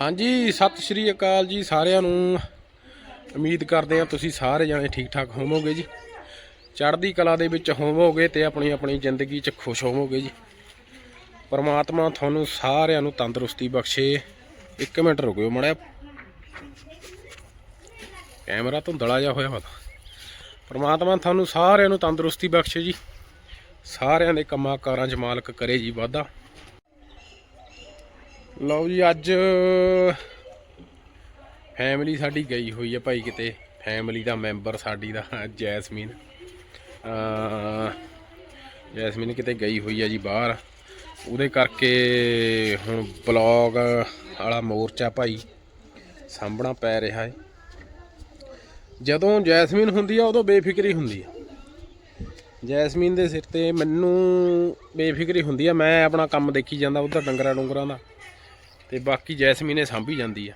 ਹਾਂਜੀ, ਸਤਿ ਸ਼੍ਰੀ ਅਕਾਲ ਜੀ ਸਾਰਿਆਂ ਨੂੰ। ਉਮੀਦ ਕਰਦੇ ਹਾਂ ਤੁਸੀਂ ਸਾਰੇ ਜਣੇ ਠੀਕ ਠਾਕ ਹੋਵੋਗੇ ਜੀ। ਚੜ੍ਹਦੀ ਕਲਾ ਦੇ ਵਿੱਚ ਹੋਵੋਗੇ ਤੇ ਆਪਣੀ ਆਪਣੀ ਜ਼ਿੰਦਗੀ 'ਚ ਖੁਸ਼ ਹੋਵੋਗੇ ਜੀ। ਪਰਮਾਤਮਾ ਤੁਹਾਨੂੰ ਸਾਰਿਆਂ ਨੂੰ ਤੰਦਰੁਸਤੀ ਬਖਸ਼ੇ। ਇੱਕ ਮਿੰਟ ਰੁਕਿਓ ਮੜਿਆ ਕੈਮਰਾ ਧੁੰਦਲਾ ਜਿਹਾ ਹੋਇਆ ਵਾ ਪਰਮਾਤਮਾ ਤੁਹਾਨੂੰ ਸਾਰਿਆਂ ਨੂੰ ਤੰਦਰੁਸਤੀ ਬਖਸ਼ੇ ਜੀ। ਸਾਰਿਆਂ ਦੇ ਕੰਮਾਂ ਕਾਰਾਂ 'ਚ ਮਾਲਕ ਕਰੇ ਜੀ ਵਾਧਾ। ਲਓ ਜੀ, ਅੱਜ ਫੈਮਿਲੀ ਸਾਡੀ ਗਈ ਹੋਈ ਹੈ ਭਾਈ ਕਿਤੇ। ਫੈਮਿਲੀ ਦਾ ਮੈਂਬਰ ਸਾਡੀ ਦਾ, ਜੈਸਮੀਨ। ਜੈਸਮੀਨ ਕਿਤੇ ਗਈ ਹੋਈ ਹੈ ਜੀ ਬਾਹਰ। ਉਹਦੇ ਕਰਕੇ ਹੁਣ ਬਲੌਗ ਵਾਲਾ ਮੋਰਚਾ ਭਾਈ ਸਾਂਭਣਾ ਪੈ ਰਿਹਾ ਹੈ ਜਦੋਂ ਜੈਸਮੀਨ ਹੁੰਦੀ ਆ, ਉਦੋਂ ਬੇਫਿਕਰੀ ਹੁੰਦੀ ਆ। ਜੈਸਮੀਨ ਦੇ ਸਿਰ ਤੇ ਮੈਨੂੰ ਬੇਫਿਕਰੀ ਹੁੰਦੀ ਆ। ਮੈਂ ਆਪਣਾ ਕੰਮ ਦੇਖੀ ਜਾਂਦਾ, ਉਧਰ ਡੰਗਰਾਂ ਡੁੰਗਰਾਂ ਦਾ। ਤੇ ਬਾਕੀ ਜੈਸਮੀਨੇ ਸਾਂਭੀ ਜਾਂਦੀ ਆ।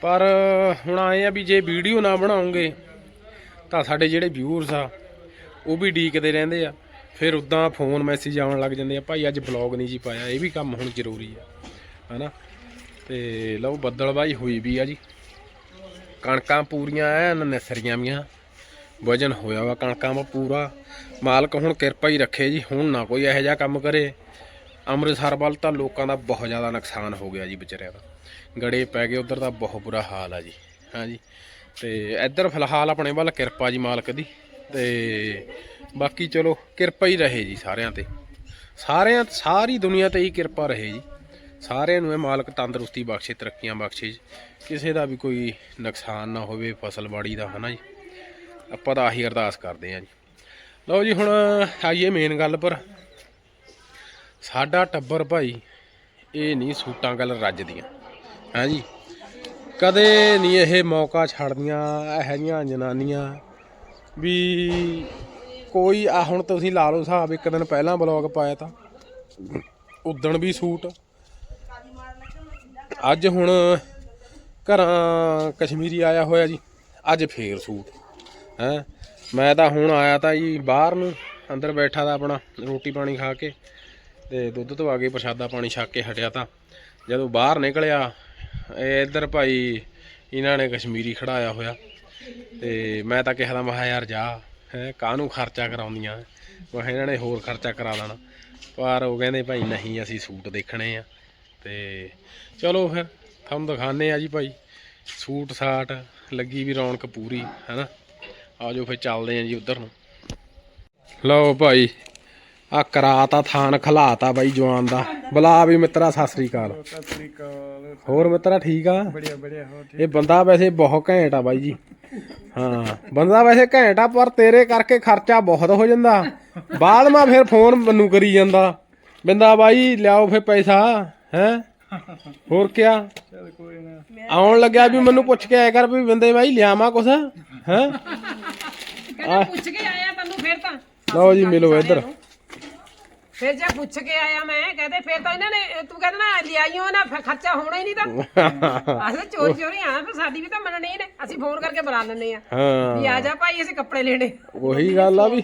ਪਰ ਹੁਣ ਆਏ ਆ ਵੀ ਜੇ ਵੀਡੀਓ ਨਾ ਬਣਾਉਂਗੇ, ਤਾਂ ਸਾਡੇ ਜਿਹੜੇ ਵਿਊਅਰਸ ਆ, ਉਹ ਵੀ ਡੀਕਦੇ ਰਹਿੰਦੇ ਆ। ਫਿਰ ਉਦਾਂ ਫੋਨ ਮੈਸੇਜ ਆਉਣ ਲੱਗ ਜਾਂਦੇ ਆ, ਭਾਈ ਅੱਜ ਵਲੌਗ ਨਹੀਂ ਜੀ ਪਾਇਆ, ਇਹ ਵੀ ਕੰਮ ਹੁਣ ਜ਼ਰੂਰੀ ਆ। ਹਨਾ? ਤੇ ਲਓ ਬੱਦਲਬਾਈ ਹੋਈ ਵੀ ਆ ਜੀ। ਕਣਕਾਂ ਪੂਰੀਆਂ ਐਨ ਨਿਸਰੀਆਂ ਵੀਆਂ। ਵਜਨ ਹੋਇਆ ਵਾ ਕਣਕਾਂ ਦਾ ਪੂਰਾ। ਮਾਲਕ ਹੁਣ ਕਿਰਪਾ ਹੀ ਰੱਖੇ ਜੀ, ਹੁਣ ਨਾ ਕੋਈ ਇਹੋ ਜਿਹਾ ਕੰਮ ਕਰੇ। ਅੰਮ੍ਰਿਤਸਰ ਵੱਲ ਤਾਂ ਲੋਕਾਂ ਦਾ ਬਹੁਤ ਜ਼ਿਆਦਾ ਨੁਕਸਾਨ ਹੋ ਗਿਆ ਜੀ ਵਿਚਾਰਿਆਂ ਦਾ। ਗੜੇ ਪੈ ਗਏ, ਉਧਰ ਦਾ ਬਹੁਤ ਬੁਰਾ ਹਾਲ ਆ ਜੀ। ਹਾਂਜੀ ਤੇ ਇੱਧਰ ਫਿਲਹਾਲ ਆਪਣੇ ਵੱਲ ਕਿਰਪਾ ਜੀ ਮਾਲਕ ਦੀ। ਤੇ ਬਾਕੀ ਚਲੋ, ਕਿਰਪਾ ਹੀ ਰਹੇ ਜੀ ਸਾਰਿਆਂ ਤੇ। ਸਾਰਿਆਂ, ਸਾਰੀ ਦੁਨੀਆ ਤੇ ਹੀ ਕਿਰਪਾ ਰਹੇ ਜੀ। ਸਾਰਿਆਂ ਨੂੰ ਇਹ ਮਾਲਕ ਤੰਦਰੁਸਤੀ ਬਖਸ਼ੇ, ਤਰੱਕੀਆਂ ਬਖਸ਼ੇ ਜੀ। ਕਿਸੇ ਦਾ ਵੀ ਕੋਈ ਨੁਕਸਾਨ ਨਾ ਹੋਵੇ, ਫਸਲ ਬਾੜੀ ਦਾ, ਹਨਾ ਜੀ? ਆਪਾਂ ਤਾਂ ਆਹੀ ਅਰਦਾਸ ਕਰਦੇ ਹਾਂ ਜੀ। ਲਓ ਜੀ, ਹੁਣ ਆਈਏ ਮੇਨ ਗੱਲ ਪਰ। ਸਾਡਾ ਟੱਬਰ ਭਾਈ, ਇਹ ਨਹੀਂ ਸੂਟਾਂ ਗੱਲ ਰੱਜਦੀਆਂ ਹਾਂਜੀ ਕਦੇ ਨਹੀਂ ਇਹ ਮੌਕਾ ਛੱਡਦੀਆਂ ਇਹੋ ਜਿਹੀਆਂ ਜਨਾਨੀਆਂ ਵੀ ਕੋਈ, ਆ ਹੁਣ ਤੁਸੀਂ ਲਾ ਲਓ ਹਿਸਾਬ, ਇੱਕ ਦਿਨ ਪਹਿਲਾਂ ਬਲੌਗ ਪਾਇਆ ਤਾਂ, ਉਦਣ ਵੀ ਸੂਟ। ਅੱਜ ਹੁਣ ਘਰਾਂ ਕਸ਼ਮੀਰੀ ਆਇਆ ਹੋਇਆ ਜੀ, ਅੱਜ ਫੇਰ ਸੂਟ। ਹੈ? ਮੈਂ ਤਾਂ ਹੁਣ ਆਇਆ ਤਾਂ ਜੀ ਬਾਹਰ ਨੂੰ, ਅੰਦਰ ਬੈਠਾ ਤਾਂ ਆਪਣਾ ਰੋਟੀ ਪਾਣੀ ਖਾ ਕੇ। ਤੇ ਦੁੱਧ ਤੋਂ ਆ ਕੇ ਪ੍ਰਸ਼ਾਦਾ ਪਾਣੀ ਛੱਕ ਕੇ ਹਟਿਆ ਤਾਂ ਜਦੋਂ ਬਾਹਰ ਨਿਕਲਿਆ, ਇਹ ਇੱਧਰ ਭਾਈ ਇਹਨਾਂ ਨੇ ਕਸ਼ਮੀਰੀ ਖੜਾਇਆ ਹੋਇਆ ਤੇ ਮੈਂ ਤਾਂ ਕਿਹਾ ਮੈਂ ਕਿਹਾ, ਯਾਰ ਜਾ, ਹੈ, ਕਾਹਨੂੰ ਖਰਚਾ ਕਰਾਉਂਦੀਆਂ? ਮੈਂ ਕਿਹਾ, ਇਹਨਾਂ ਨੇ ਹੋਰ ਖਰਚਾ ਕਰਾ ਲੈਣਾ ਪਰ ਉਹ ਕਹਿੰਦੇ ਭਾਈ, ਨਹੀਂ, ਅਸੀਂ ਸੂਟ ਦੇਖਣੇ ਆ। ਤੇ ਚਲੋ ਫਿਰ, ਤੁਹਾਨੂੰ ਦਿਖਾਣੇ ਆ ਜੀ ਭਾਈ, ਸੂਟ ਸਾਟ ਲੱਗੀ ਵੀ ਰੌਣਕ ਪੂਰੀ, ਹੈਨਾ? ਆਜੋ ਫਿਰ ਚੱਲਦੇ ਆ ਜੀ ਉਧਰ ਨੂੰ। ਲਓ ਭਾਈ ਆ ਕਰਾਤਾ ਥਾਨ ਖਲਾਤਾ ਬਾਈ ਜਵਾਨ ਦਾ। ਬੁਲਾ ਵੀ ਮਿੱਤਰਾ ਸਤਿ ਸ੍ਰੀ ਅਕਾਲ। ਸਤਿ ਸ੍ਰੀ ਅਕਾਲ। ਹੋਰ ਮਿੱਤਰਾ ਠੀਕ ਆ? ਬੜੀਆ ਬੜੀਆ ਹੋ ਠੀਕ? ਇਹ ਬੰਦਾ ਵੈਸੇ ਬਹੁਤ ਘੈਂਟ ਆ ਬਾਈ ਜੀ। ਹਾਂ ਬੰਦਾ ਵੈਸੇ ਘੈਂਟ ਆ ਪਰ ਤੇਰੇ ਕਰਕੇ ਖਰਚਾ ਬਹੁਤ ਹੋ ਜਾਂਦਾ। ਬਾਅਦ ਮਾ ਫਿਰ ਫੋਨ ਮੈਨੂੰ ਕਰੀ ਜਾਂਦਾ। ਬਿੰਦਾ ਬਾਈ ਲਿਆਓ ਫਿਰ ਪੈਸਾ ਹੈ? ਹੋਰ ਕਿਆ? ਚਲ ਕੋਈ ਨਾ। ਆਉਣ ਲੱਗਿਆ ਵੀ ਮੈਨੂੰ ਪੁੱਛ ਕੇ ਆਇਆ ਕਰ ਵੀ ਬਿੰਦੇ ਬਾਈ ਲਿਆਵਾਂ ਕੁਛ ਹੈ? ਕਹਿੰਦਾ ਪੁੱਛ ਕੇ ਆਇਆ ਤੈਨੂੰ ਫੇਰ ਤਾਂ। ਲਓ ਜੀ ਮਿਲੋ ਇੱਧਰ। ਫੇਰ ਜੇ ਪੁੱਛ ਕੇ ਆਇਆ ਮੈਂ ਕਹਿੰਦੇ ਫੇਰ ਤਾਂ ਇਹਨਾਂ ਨੇ ਤੂੰ ਕਹਿੰਦਾ ਨਾ ਲਿਆਈਓ ਨਾ ਫਿਰ ਖਰਚਾ ਹੋਣਾ ਹੀ ਨਹੀਂ ਤਾਂ। ਅਸੀਂ ਚੋਰੀ ਚੋਰੀ ਆਣਾ ਫਿਰ ਸਾਡੀ ਵੀ ਤਾਂ ਮੰਨਣੀ ਨੇ। ਅਸੀਂ ਫੋਨ ਕਰਕੇ ਬੁਲਾ ਲੈਂਦੇ ਆ ਹਾਂ। ਵੀ ਆ ਜਾ ਭਾਈ ਅਸੀਂ ਕੱਪੜੇ ਲੈਣੇ। ਉਹੀ ਗੱਲ ਆ ਵੀ।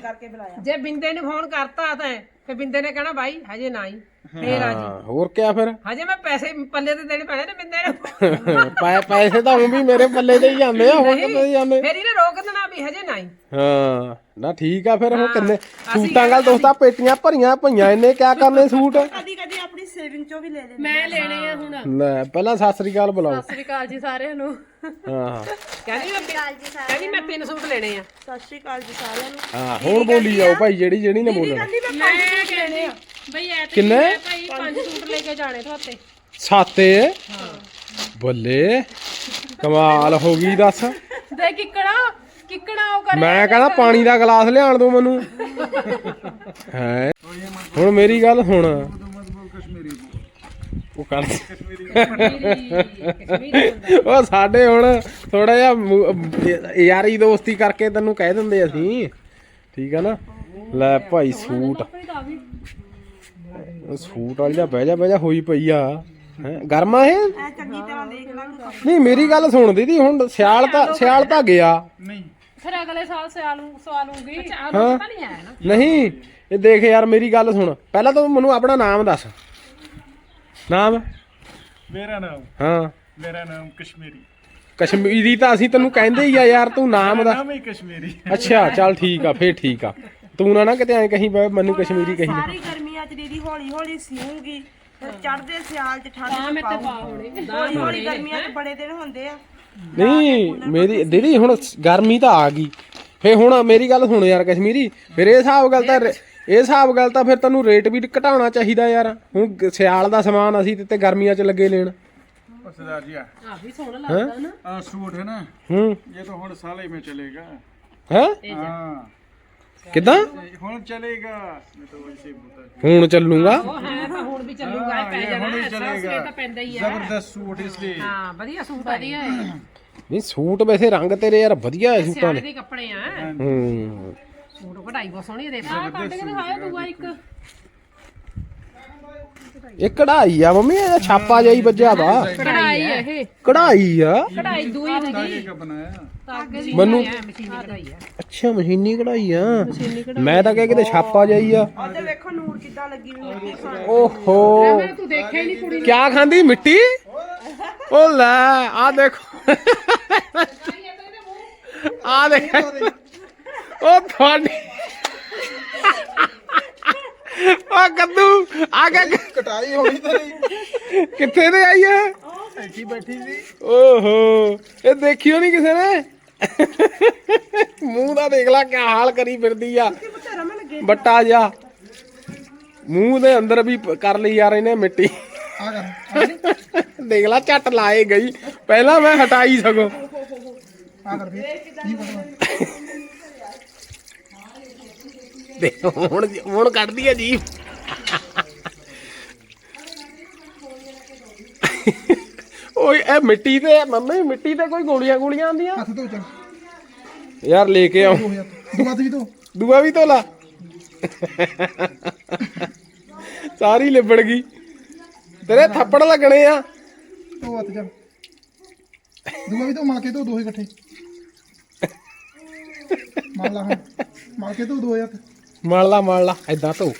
ਜੇ ਬਿੰਦੇ ਨੂੰ ਫੋਨ ਕਰਤਾ ਤਾਂ ਫੇ ਬਿੰਦੇ ਨੇ ਕਹਿਣਾ ਭਾਈ ਹਜੇ ਨਾ ਹੀ। ਫੇਰ ਆ ਜੀ। ਹਾਂ ਹੋਰ ਕਿਆ ਫਿਰ? ਹਜੇ ਮੈਂ ਪੈਸੇ ਪੱਲੇ ਤੇ ਦੇਣੇ ਪੈਣੇ ਨੇ ਬਿੰਦੇ ਨੂੰ। ਪੈ- ਪੈਸੇ ਤਾਂ ਹੁਣ ਵੀ ਮੇਰੇ ਪੱਲੇ ਤੇ ਹੀ ਜਾਂਦੇ ਆ ਹੁਣ ਕਿੱਥੇ ਜਾਂਦੇ? ਫੇਰ ਇਹਨੇ ਰੋਕ ਦੇਣਾ ਵੀ ਹਜੇ ਨਾ ਹੀ ਹਾਂ ਨਾ ਠੀਕ ਆ ਫਿਰ ਹੁਣ ਕਿੰਨੇ ਸੂਟਾਂ ਗੱਲ ਦੋਸਤਾ ਪੇਟੀਆਂ ਭਰੀਆਂ ਪਈਆਂ ਇਹਨੇ ਕਿਆ ਕਰਨੇ ਸੂਟ? ਕਦੀ ਕਦੀ ਸੇਵਿੰਗ ਚੋਂ ਵੀ ਲੈ ਲੈਂਦੇ ਮੈਂ ਲੈਣੇ ਆ ਹੁਣ। ਲੈ ਪਹਿਲਾਂ ਸਤਿ ਸ੍ਰੀ ਅਕਾਲ ਬੁਲਾਓ। ਸਤਿ ਸ੍ਰੀ ਅਕਾਲ ਜੀ ਸਾਰਿਆਂ ਨੂੰ। ਹਾਂ। ਕਹਿੰਦੀ ਮੈਂ ਕਹਿੰਦੀ ਮੈਂ ਤਿੰਨ ਸੂਟ ਲੈਣੇ ਆ। ਸਤਿ ਸ਼੍ਰੀ ਅਕਾਲ ਜੀ ਸਾਰਿਆਂ ਨੂੰ। ਹਾਂ ਹੁਣ ਬੋਲੀ ਜਾਓ ਭਾਈ ਜਿਹੜੀ ਜਿਹੜੀ ਨੇ ਬੋਲਣਾ। ਮੈਂ ਕਹਿੰਦੀ ਬਈ ਐ ਤੇ ਕਿੰਨੇ? ਭਾਈ ਪੰਜ ਸੂਟ ਲੈ ਕੇ ਜਾਣੇ ਤੁਹਾਤੇ ਸਾਤੇ ਬੱਲੇ ਕਮਾਲ ਹੋ ਗਈ ਦੱਸ। ਦੇ ਕਿੱਕਣਾ ਕਿੱਕਣਾ ਉਹ ਕਰੇ ਮੈਂ ਕਹਿੰਦਾ ਪਾਣੀ ਦਾ ਗਲਾਸ ਲਿਆਣ ਦੋ ਮੈਨੂੰ। ਹੈ? ਹੁਣ ਮੇਰੀ ਗੱਲ ਸੁਣ। ਕਸ਼ਮੀਰੀ ਉਹ ਕਰ ਉਹ ਸਾਡੇ ਹੁਣ ਥੋੜਾ ਜਿਹਾ ਮੁ- ਯਾਰੀ ਦੋਸਤੀ ਕਰਕੇ ਤੈਨੂੰ ਕਹਿ ਦਿੰਦੇ ਅਸੀਂ। ਠੀਕ ਆ ਨਾ? ਲੈ ਭਾਈ ਸੂਟ। ਉਹ ਸੂਟ ਵਾਲੀ ਦਾ ਬਹਿ ਜਾ ਬਹਿ ਜਾ ਹੋਈ ਪਈ ਆ। ਹੈ? ਗਰਮਾ ਇਹ? ਐ ਚੰਗੀ ਤਰ੍ਹਾਂ ਦੇਖ ਲਾਂਗੇ ਨਹੀਂ ਮੇਰੀ ਗੱਲ ਸੁਣ ਦੀਦੀ ਹੁਣ ਸਿਆਲ ਤਾਂ ਸਿਆਲ ਤਾਂ ਗਿਆ। ਨਹੀਂ। ਫਿਰ ਅਗਲੇ ਸਾਲ ਸਿਆਲੂ ਸਵਾਲੂਗੀ ਅੱਛਾ ਹਾਂ। ਤਾਂ ਨਹੀਂ ਆਇਆ ਨਾ। ਨਹੀਂ ਇਹ ਦੇਖ ਯਾਰ ਮੇਰੀ ਗੱਲ ਸੁਣ। ਪਹਿਲਾਂ ਤਾਂ ਮੈਨੂੰ ਆਪਣਾ ਨਾਮ ਦੱਸ। ਨਾਮ? ਮੇਰਾ ਨਾਮ। ਹਾਂ। ਮੇਰਾ ਨਾਮ ਕਸ਼ਮੀਰੀ। ਕਸ਼ਮੀਰੀ ਤਾਂ ਅਸੀਂ ਤੈਨੂੰ ਕਹਿੰਦੇ ਹੀ ਆ ਯਾਰ ਤੂੰ ਨਾਮ ਦਾ ਨਾਮ ਹੀ ਕਸ਼ਮੀਰੀ। ਅੱਛਾ ਚੱਲ ਠੀਕ ਆ ਫੇਰ ਠੀਕ ਆ। ਤੂੰ ਨਾ ਨਾ ਕਿਤੇ ਐ ਕਹੀਂ ਮੈਨੂੰ ਕਸ਼ਮੀਰੀ ਕਹੀ ਜਾ ਸਾਰੀ ਗਰਮੀਆਂ ਚ ਦੀਦੀ ਹੌਲੀ ਹੌਲੀ ਸਿਉਂਗੀ ਫਿਰ ਚੜਦੇ ਸਿਆਲ ਚ ਠੰਡ ਚ ਮੈਂ ਤੇ ਪਾਓ ਪਾ ਹੋਣੇ। ਹੌਲੀ ਹੌਲੀ ਗਰਮੀਆਂ ਚ ਬੜੇ ਦਿਨ ਹੁੰਦੇ ਆ। ਨਹੀਂ ਮੇਰੀ ਦੀਦੀ ਹੁਣ ਗਰਮੀ ਤਾਂ ਆ ਗਈ। ਫੇ ਹੁਣ ਮੇਰੀ ਗੱਲ ਸੁਣ ਯਾਰ ਕਸ਼ਮੀਰੀ। ਫਿਰ ਇਹ ਹਿਸਾਬ ਗੱਲ ਤਾਂ ਰੇ- ਇਹ ਹਿਸਾਬ ਗੱਲ ਤਾਂ ਫਿਰ ਤੈਨੂੰ ਰੇਟ ਵੀ ਘਟਾਉਣਾ ਚਾਹੀਦਾ ਯਾਰ ਹੁਣ ਗ- ਸਿਆਲ ਦਾ ਸਮਾਨ ਅਸੀਂ ਤੇ ਤੇ ਗਰਮੀਆਂ 'ਚ ਲੱਗੇ ਲੈਣ और सरदार जी ਆ ਵੀ ਸੋਹਣਾ ਲੱਗਦਾ ਨਾ आ, सूट है ना ਹੂੰ ये तो हुन साल ही में चलेगा ਹੈ हाँ ਕਿਦਾਂ हुन चलेगा मैं तो वैसे ही बोलता ਹੁਣ ਚੱਲੂਗਾ ਉਹ ਹੈ ਤਾਂ ਹੁਣ ਵੀ ਚੱਲੂਗਾ ਇਹ ਪੈ ये ਜਾਣਾ हुन ही ਐਸਾ चलेगा ਸਵੇਰ ਤਾਂ ਪੈਂਦਾ ਹੀ ਆ जबरदस्त सूट इसलिए ਹਾਂ ਵਧੀਆ ਸੂਟ ਵਧੀਆ ਹੈ ਨਹੀਂ ਸੂਟ ਵੈਸੇ ਰੰਗ ਤੇਰੇ ਯਾਰ ਵਧੀਆ ਹੈ ਸੂਟਾਂ ਸਿਆਣੇ ਦੇ ਦੇ ਕੱਪੜੇ ਆ ਹੂੰ ਸੂਟ ਕਢਾਈ ਬਹੁਤ ਸੋਹਣੀ ਦੇ ਕੱਢ ਕੇ ਦਿਖਾਇਆ ਦੂਆ ਇੱਕ। ਇਹ ਕਢਾਈ ਆ ਮੰਮੀ ਇਹ ਛਾਪਾ ਜਿਹਾ ਵੱਜਿਆ ਵਾ। ਕਢਾਈ ਹੈ ਇਹ। ਕਢਾਈ ਆ? ਕਢਾਈ ਦੂਈ ਨਹੀਂ ਬਣਾਇਆ। ਮੈਨੂੰ ਅੱਛਾ ਮਸ਼ੀਨੀ ਕਢਾਈ ਆ। ਮੈਂ ਤਾਂ ਕਹਿ ਕਿਤੇ ਛਾਪਾ ਜਾਈ ਹੀ ਆ। ਕਿਆ ਖਾਂਦੀ ਮਿੱਟੀ? ਉਹ ਲੈ ਆ ਦੇਖੋ। ਆ ਦੇਖ। ਉਹ ਤੁਹਾਡੀ ਆ ਕੱਦੂ ਆ ਕੇ ਕਟਾਈ ਹੋਣੀ ਤੇਰੀ ਕਿੱਥੇ ਤੇ ਆਈ ਹੈ ਬੈਠੀ ਬੈਠੀ ਸੀ। ਓਹੋ ਇਹ ਦੇਖਿਓ ਨਹੀਂ ਕਿਸੇ ਨੇ? ਮੂੰਹ ਦਾ ਦੇਖ ਲੈ ਕਿਆ ਹਾਲ ਕਰੀ ਫਿਰਦੀ ਆ। ਬੱਟਾ ਜਾ ਮੂੰਹ ਦੇ ਅੰਦਰ ਵੀ ਕਰ ਲਈ ਯਾਰ ਇਹਨੇ ਮਿੱਟੀ। ਦੇਖ ਲੈ ਝੱਟ ਲਾਏ ਗਈ। ਪਹਿਲਾਂ ਮੈਂ ਹਟਾਈ ਸਗੋ। ਆ ਕਰ ਵੀ ਹੁਣ ਹੁਣ ਕੱਢਦੀ ਆ ਜੀ। ਓਏ ਇਹ ਮਿੱਟੀ ਤੇ ਮੰਮੀ ਮਿੱਟੀ ਤੇ ਕੋਈ ਗੋਲੀਆਂ ਗੋਲੀਆਂ ਆਂਦੀਆਂ ਯਾਰ ਲੈ ਕੇ ਆਉ ਦੁਆ ਵੀ ਧੋ। ਦੁਆ ਵੀ ਧੋ ਲਾ। ਸਾਰੀ ਲਿਬੜ ਗਈ। ਤੇਰੇ ਥੱਪੜ ਲੱਗਣੇ ਆ। ਧੋ ਹੱਥ ਚੱਲ। ਦੁਆ ਵੀ ਧੋ ਮਲ ਕੇ ਧੋ ਦੋਹੇ ਇਕੱਠੇ। ਮਲ ਲਾ ਮਲ ਕੇ ਧੋ ਦੋ ਹੱਥ। ਮਲ ਲਾ ਮਲ ਲਾ ਐਦਾਂ ਧੋ।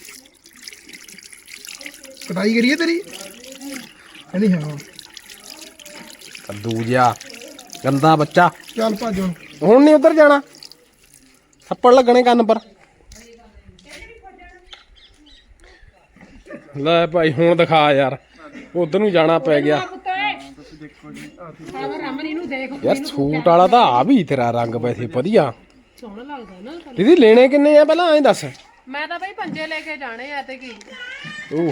ਕਟਾਈ ਕਰੀਏ ਤੇਰੀ? ਨਹੀਂ ਹਾਂ। ਕੱਦੂ ਜਿਆ ਗੰਦਾ ਬੱਚਾ। ਚੱਲ ਭਾਜੋ ਹੁਣ। ਨਹੀਂ ਉਧਰ ਜਾਣਾ? ਥੱਪੜ ਲੱਗਣੇ ਕੰਨ ਪਰ। ਲੈ ਭਾਈ ਹੁਣ ਦਿਖਾ ਯਾਰ। ਉਧਰ ਨੂੰ ਜਾਣਾ ਪੈ ਗਿਆ। ਯਾਰ ਸੂਟ ਵਾਲਾ ਤਾਂ ਆ ਵੀ ਤੇਰਾ ਰੰਗ ਵੈਸੇ ਵਧੀਆ। ਸੋਹਣਾ ਲੱਗਦਾ ਨਾ ਦੀਦੀ ਲੈਣੇ ਕਿੰਨੇ ਆ? ਪਹਿਲਾਂ ਐਂ ਦੱਸ। ਮੈਂ ਤਾਂ ਬਈ ਪੰਜੇ ਲੈ ਕੇ ਜਾਣੇ ਆ ਤੇ ਕੀ। ਓਹੋ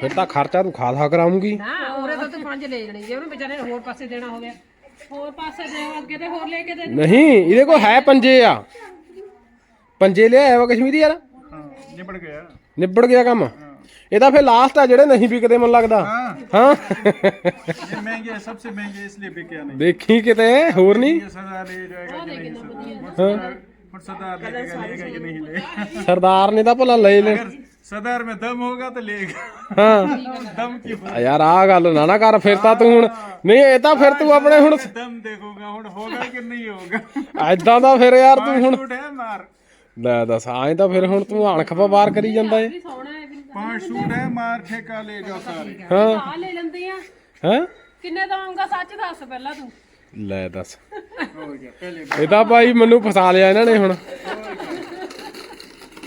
ਫਿਰ ਤਾਂ ਖਰਚਾ ਤੂੰ ਖਾ ਖਾ ਕਰਾਉਂਗੀ ਨਾ ਉਹਰੇ ਤਾਂ ਤੂੰ ਪੰਜ ਲੈ ਜਣੀ ਜੇ ਉਹਨੂੰ ਵਿਚਾਰੇ ਹੋਰ ਪਾਸੇ ਦੇਣਾ ਹੋਵੇ। ਹੋਰ ਪਾਸੇ ਦੇ ਅੱਗੇ ਤੇ ਹੋਰ ਲੈ ਕੇ ਦੇ ਨਹੀਂ ਇਹਦੇ ਕੋਲ ਹੈ ਪੰਜੇ ਆ। ਪੰਜੇ ਲਿਆਇਆ ਵਾ ਕਸ਼ਮੀਰੀ ਯਾਰ ਹਾਂ ਨਿਬੜ ਗਿਆ। ਨਿਬੜ ਗਿਆ ਕੰਮ। ਇਹਦਾ ਫਿਰ ਲਾਸਟ ਆ ਜਿਹੜੇ ਨਹੀਂ ਵਿਕਦੇ ਮਨ ਲੱਗਦਾ हाँ ਹਾਂ ये महंगे है सबसे महंगे इसलिए बिके नहीं ਦੇਖੀ ਕਿਤੇ ਹੋਰ ਨਹੀਂ ये सरदार ले जाएगा कि नहीं सरदार और सरदार लेगा लेगा कि नहीं लेगा ਸਰਦਾਰ ਨੇ ਤਾਂ ਭਲਾ ਲੈ ਲੈ अगर सरदार में दम होगा तो लेगा ਹਾਂ दम की ਆ ਯਾਰ ਆ ਗੱਲ ਨਾ ਨਾ ਕਰ ਫਿਰ ਤਾਂ ਤੂੰ ਹੁਣ ਨਹੀਂ ਇਹ ਤਾਂ ਫਿਰ ਤੂੰ ਆਪਣੇ ਹੁਣ दम देखूंगा हुन होगा कि नहीं होगा ਐਦਾਂ ਦਾ ਫਿਰ ਯਾਰ ਤੂੰ ਹੁਣ सूट है मार ਲੈ ਦੱਸ ਐਂ ਤਾਂ ਫਿਰ ਹੁਣ ਤੂੰ ਅਣਖ ਵਪਾਰ ਕਰੀ ਜਾਂਦਾ ਏ ਸੋਹਣਾ ਹੈ ਵੀ पांच सूट है मार ठेका ले जाओ सारे ਹਾਂ ਆ ਲੈ ਲੈਂਦੇ ਆ ਹੈ ਕਿੰਨੇ ਦਵਾਂਗਾ ਸੱਚ ਦੱਸ ਪਹਿਲਾਂ ਤੂੰ ਲੈ ਦੱਸ हो गया पहले ਇਹ ਤਾਂ ਭਾਈ ਮੈਨੂੰ ਫਸਾ ਲਿਆ ਇਹਨਾਂ ਨੇ ਹੁਣ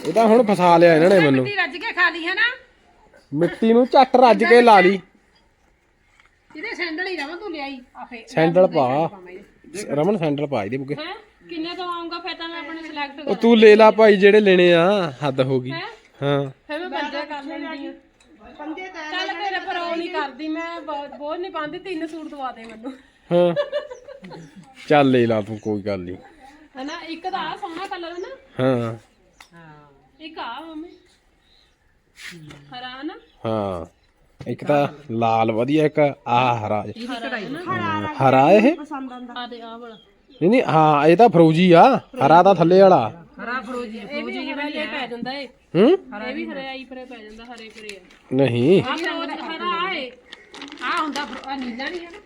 ਇਹ ਤਾਂ ਹੁਣ ਫਸਾ ਲਿਆ ਇਹਨਾਂ ਨੇ ਮੈਨੂੰ ਮਿੱਟੀ ਰੱਜ ਕੇ ਖਾ ਲਈ ਹੈ ਨਾ ਮਿੱਟੀ ਨੂੰ ਝੱਟ ਰੱਜ ਕੇ ਲਾ ਲਈ ਇਹਦੇ ਸੈਂਡਲ ਹੀ ਰਵਾਂ ਤੂੰ ਲਿਆਈ ਆ ਫੇ ਸੈਂਡਲ ਪਾ ਰਮਨ ਸੈਂਡਲ ਪਾ ਇਹਦੇ ਬੁਕੇ ਹੈ ਕਿੰਨੇ ਦਵਾਂਗਾ ਫੇ ਤਾਂ ਮੈਂ ਆਪਣੇ ਸਿਲੈਕਟ ਉਹ ਤੂੰ ਲੈ ਲਾ ਭਾਈ ਜਿਹੜੇ ਲੈਣੇ ਆ ਹੱਦ ਹੋ ਗਈ ਹੈ ਹਾਂ ਫੇ ਮੈਂ ਬੰਦੇ ਕਰ ਲੈਂਦੀ ਆ ਪੰਜੇ ਤਾਂ ਚੱਲ ਤੇਰੇ ਪਰ ਉਹ ਨਹੀਂ ਕਰਦੀ ਮੈਂ ਬਹੁਤ ਬੋਝ ਨਹੀਂ ਪਾਉਂਦੀ ਤਿੰਨ ਸੂਟ ਦਵਾ ਦੇ ਮੈਨੂੰ। ਹਾਂ। ਚੱਲ ਲੈ ਲਾ ਤੂੰ ਕੋਈ ਗੱਲ ਨਹੀਂ ਹਨਾ ਇੱਕ ਤਾਂ ਆ ਸੋਹਣਾ ਕਲਰ ਹੈ ਨਾ। ਹਾਂ। ਇੱਕ ਆ ਮੰਮੀ। ਹਰਾ ਨਾ। ਹਾਂ। ਇੱਕ ਤਾਂ ਲਾਲ ਵਧੀਆ ਇੱਕ ਆ ਹਰਾ ਹਰਾ ਇਹ? ਪਸੰਦ ਆਂਦਾ ਆ ਦੇ ਆ ਵਾਲਾ। ਨਹੀਂ ਨਹੀਂ ਹਾਂ ਇਹ ਤਾਂ ਫਰੋਜੀ ਆ। ਹਰਾ ਤਾਂ ਥੱਲੇ ਵਾਲਾ। ਹਰਾ ਫਰੋਜੀ ਇਹ ਵੀ ਹਰੇ ਪੈ ਜਾਂਦਾ ਏ। ਹੂੰ? ਇਹ ਵੀ ਹਰੇ ਆਈ ਪਰੇ ਪੈ ਜਾਂਦਾ ਹਰੇ ਪਰੇ ਆ। ਨਹੀਂ। ਆ ਫਰੋਜ ਹਰਾ ਆਏ ਆ ਹੁੰਦਾ ਫਰੋ- ਆ ਨੀਲਾ ਨਹੀਂ ਹੈ ਨਾ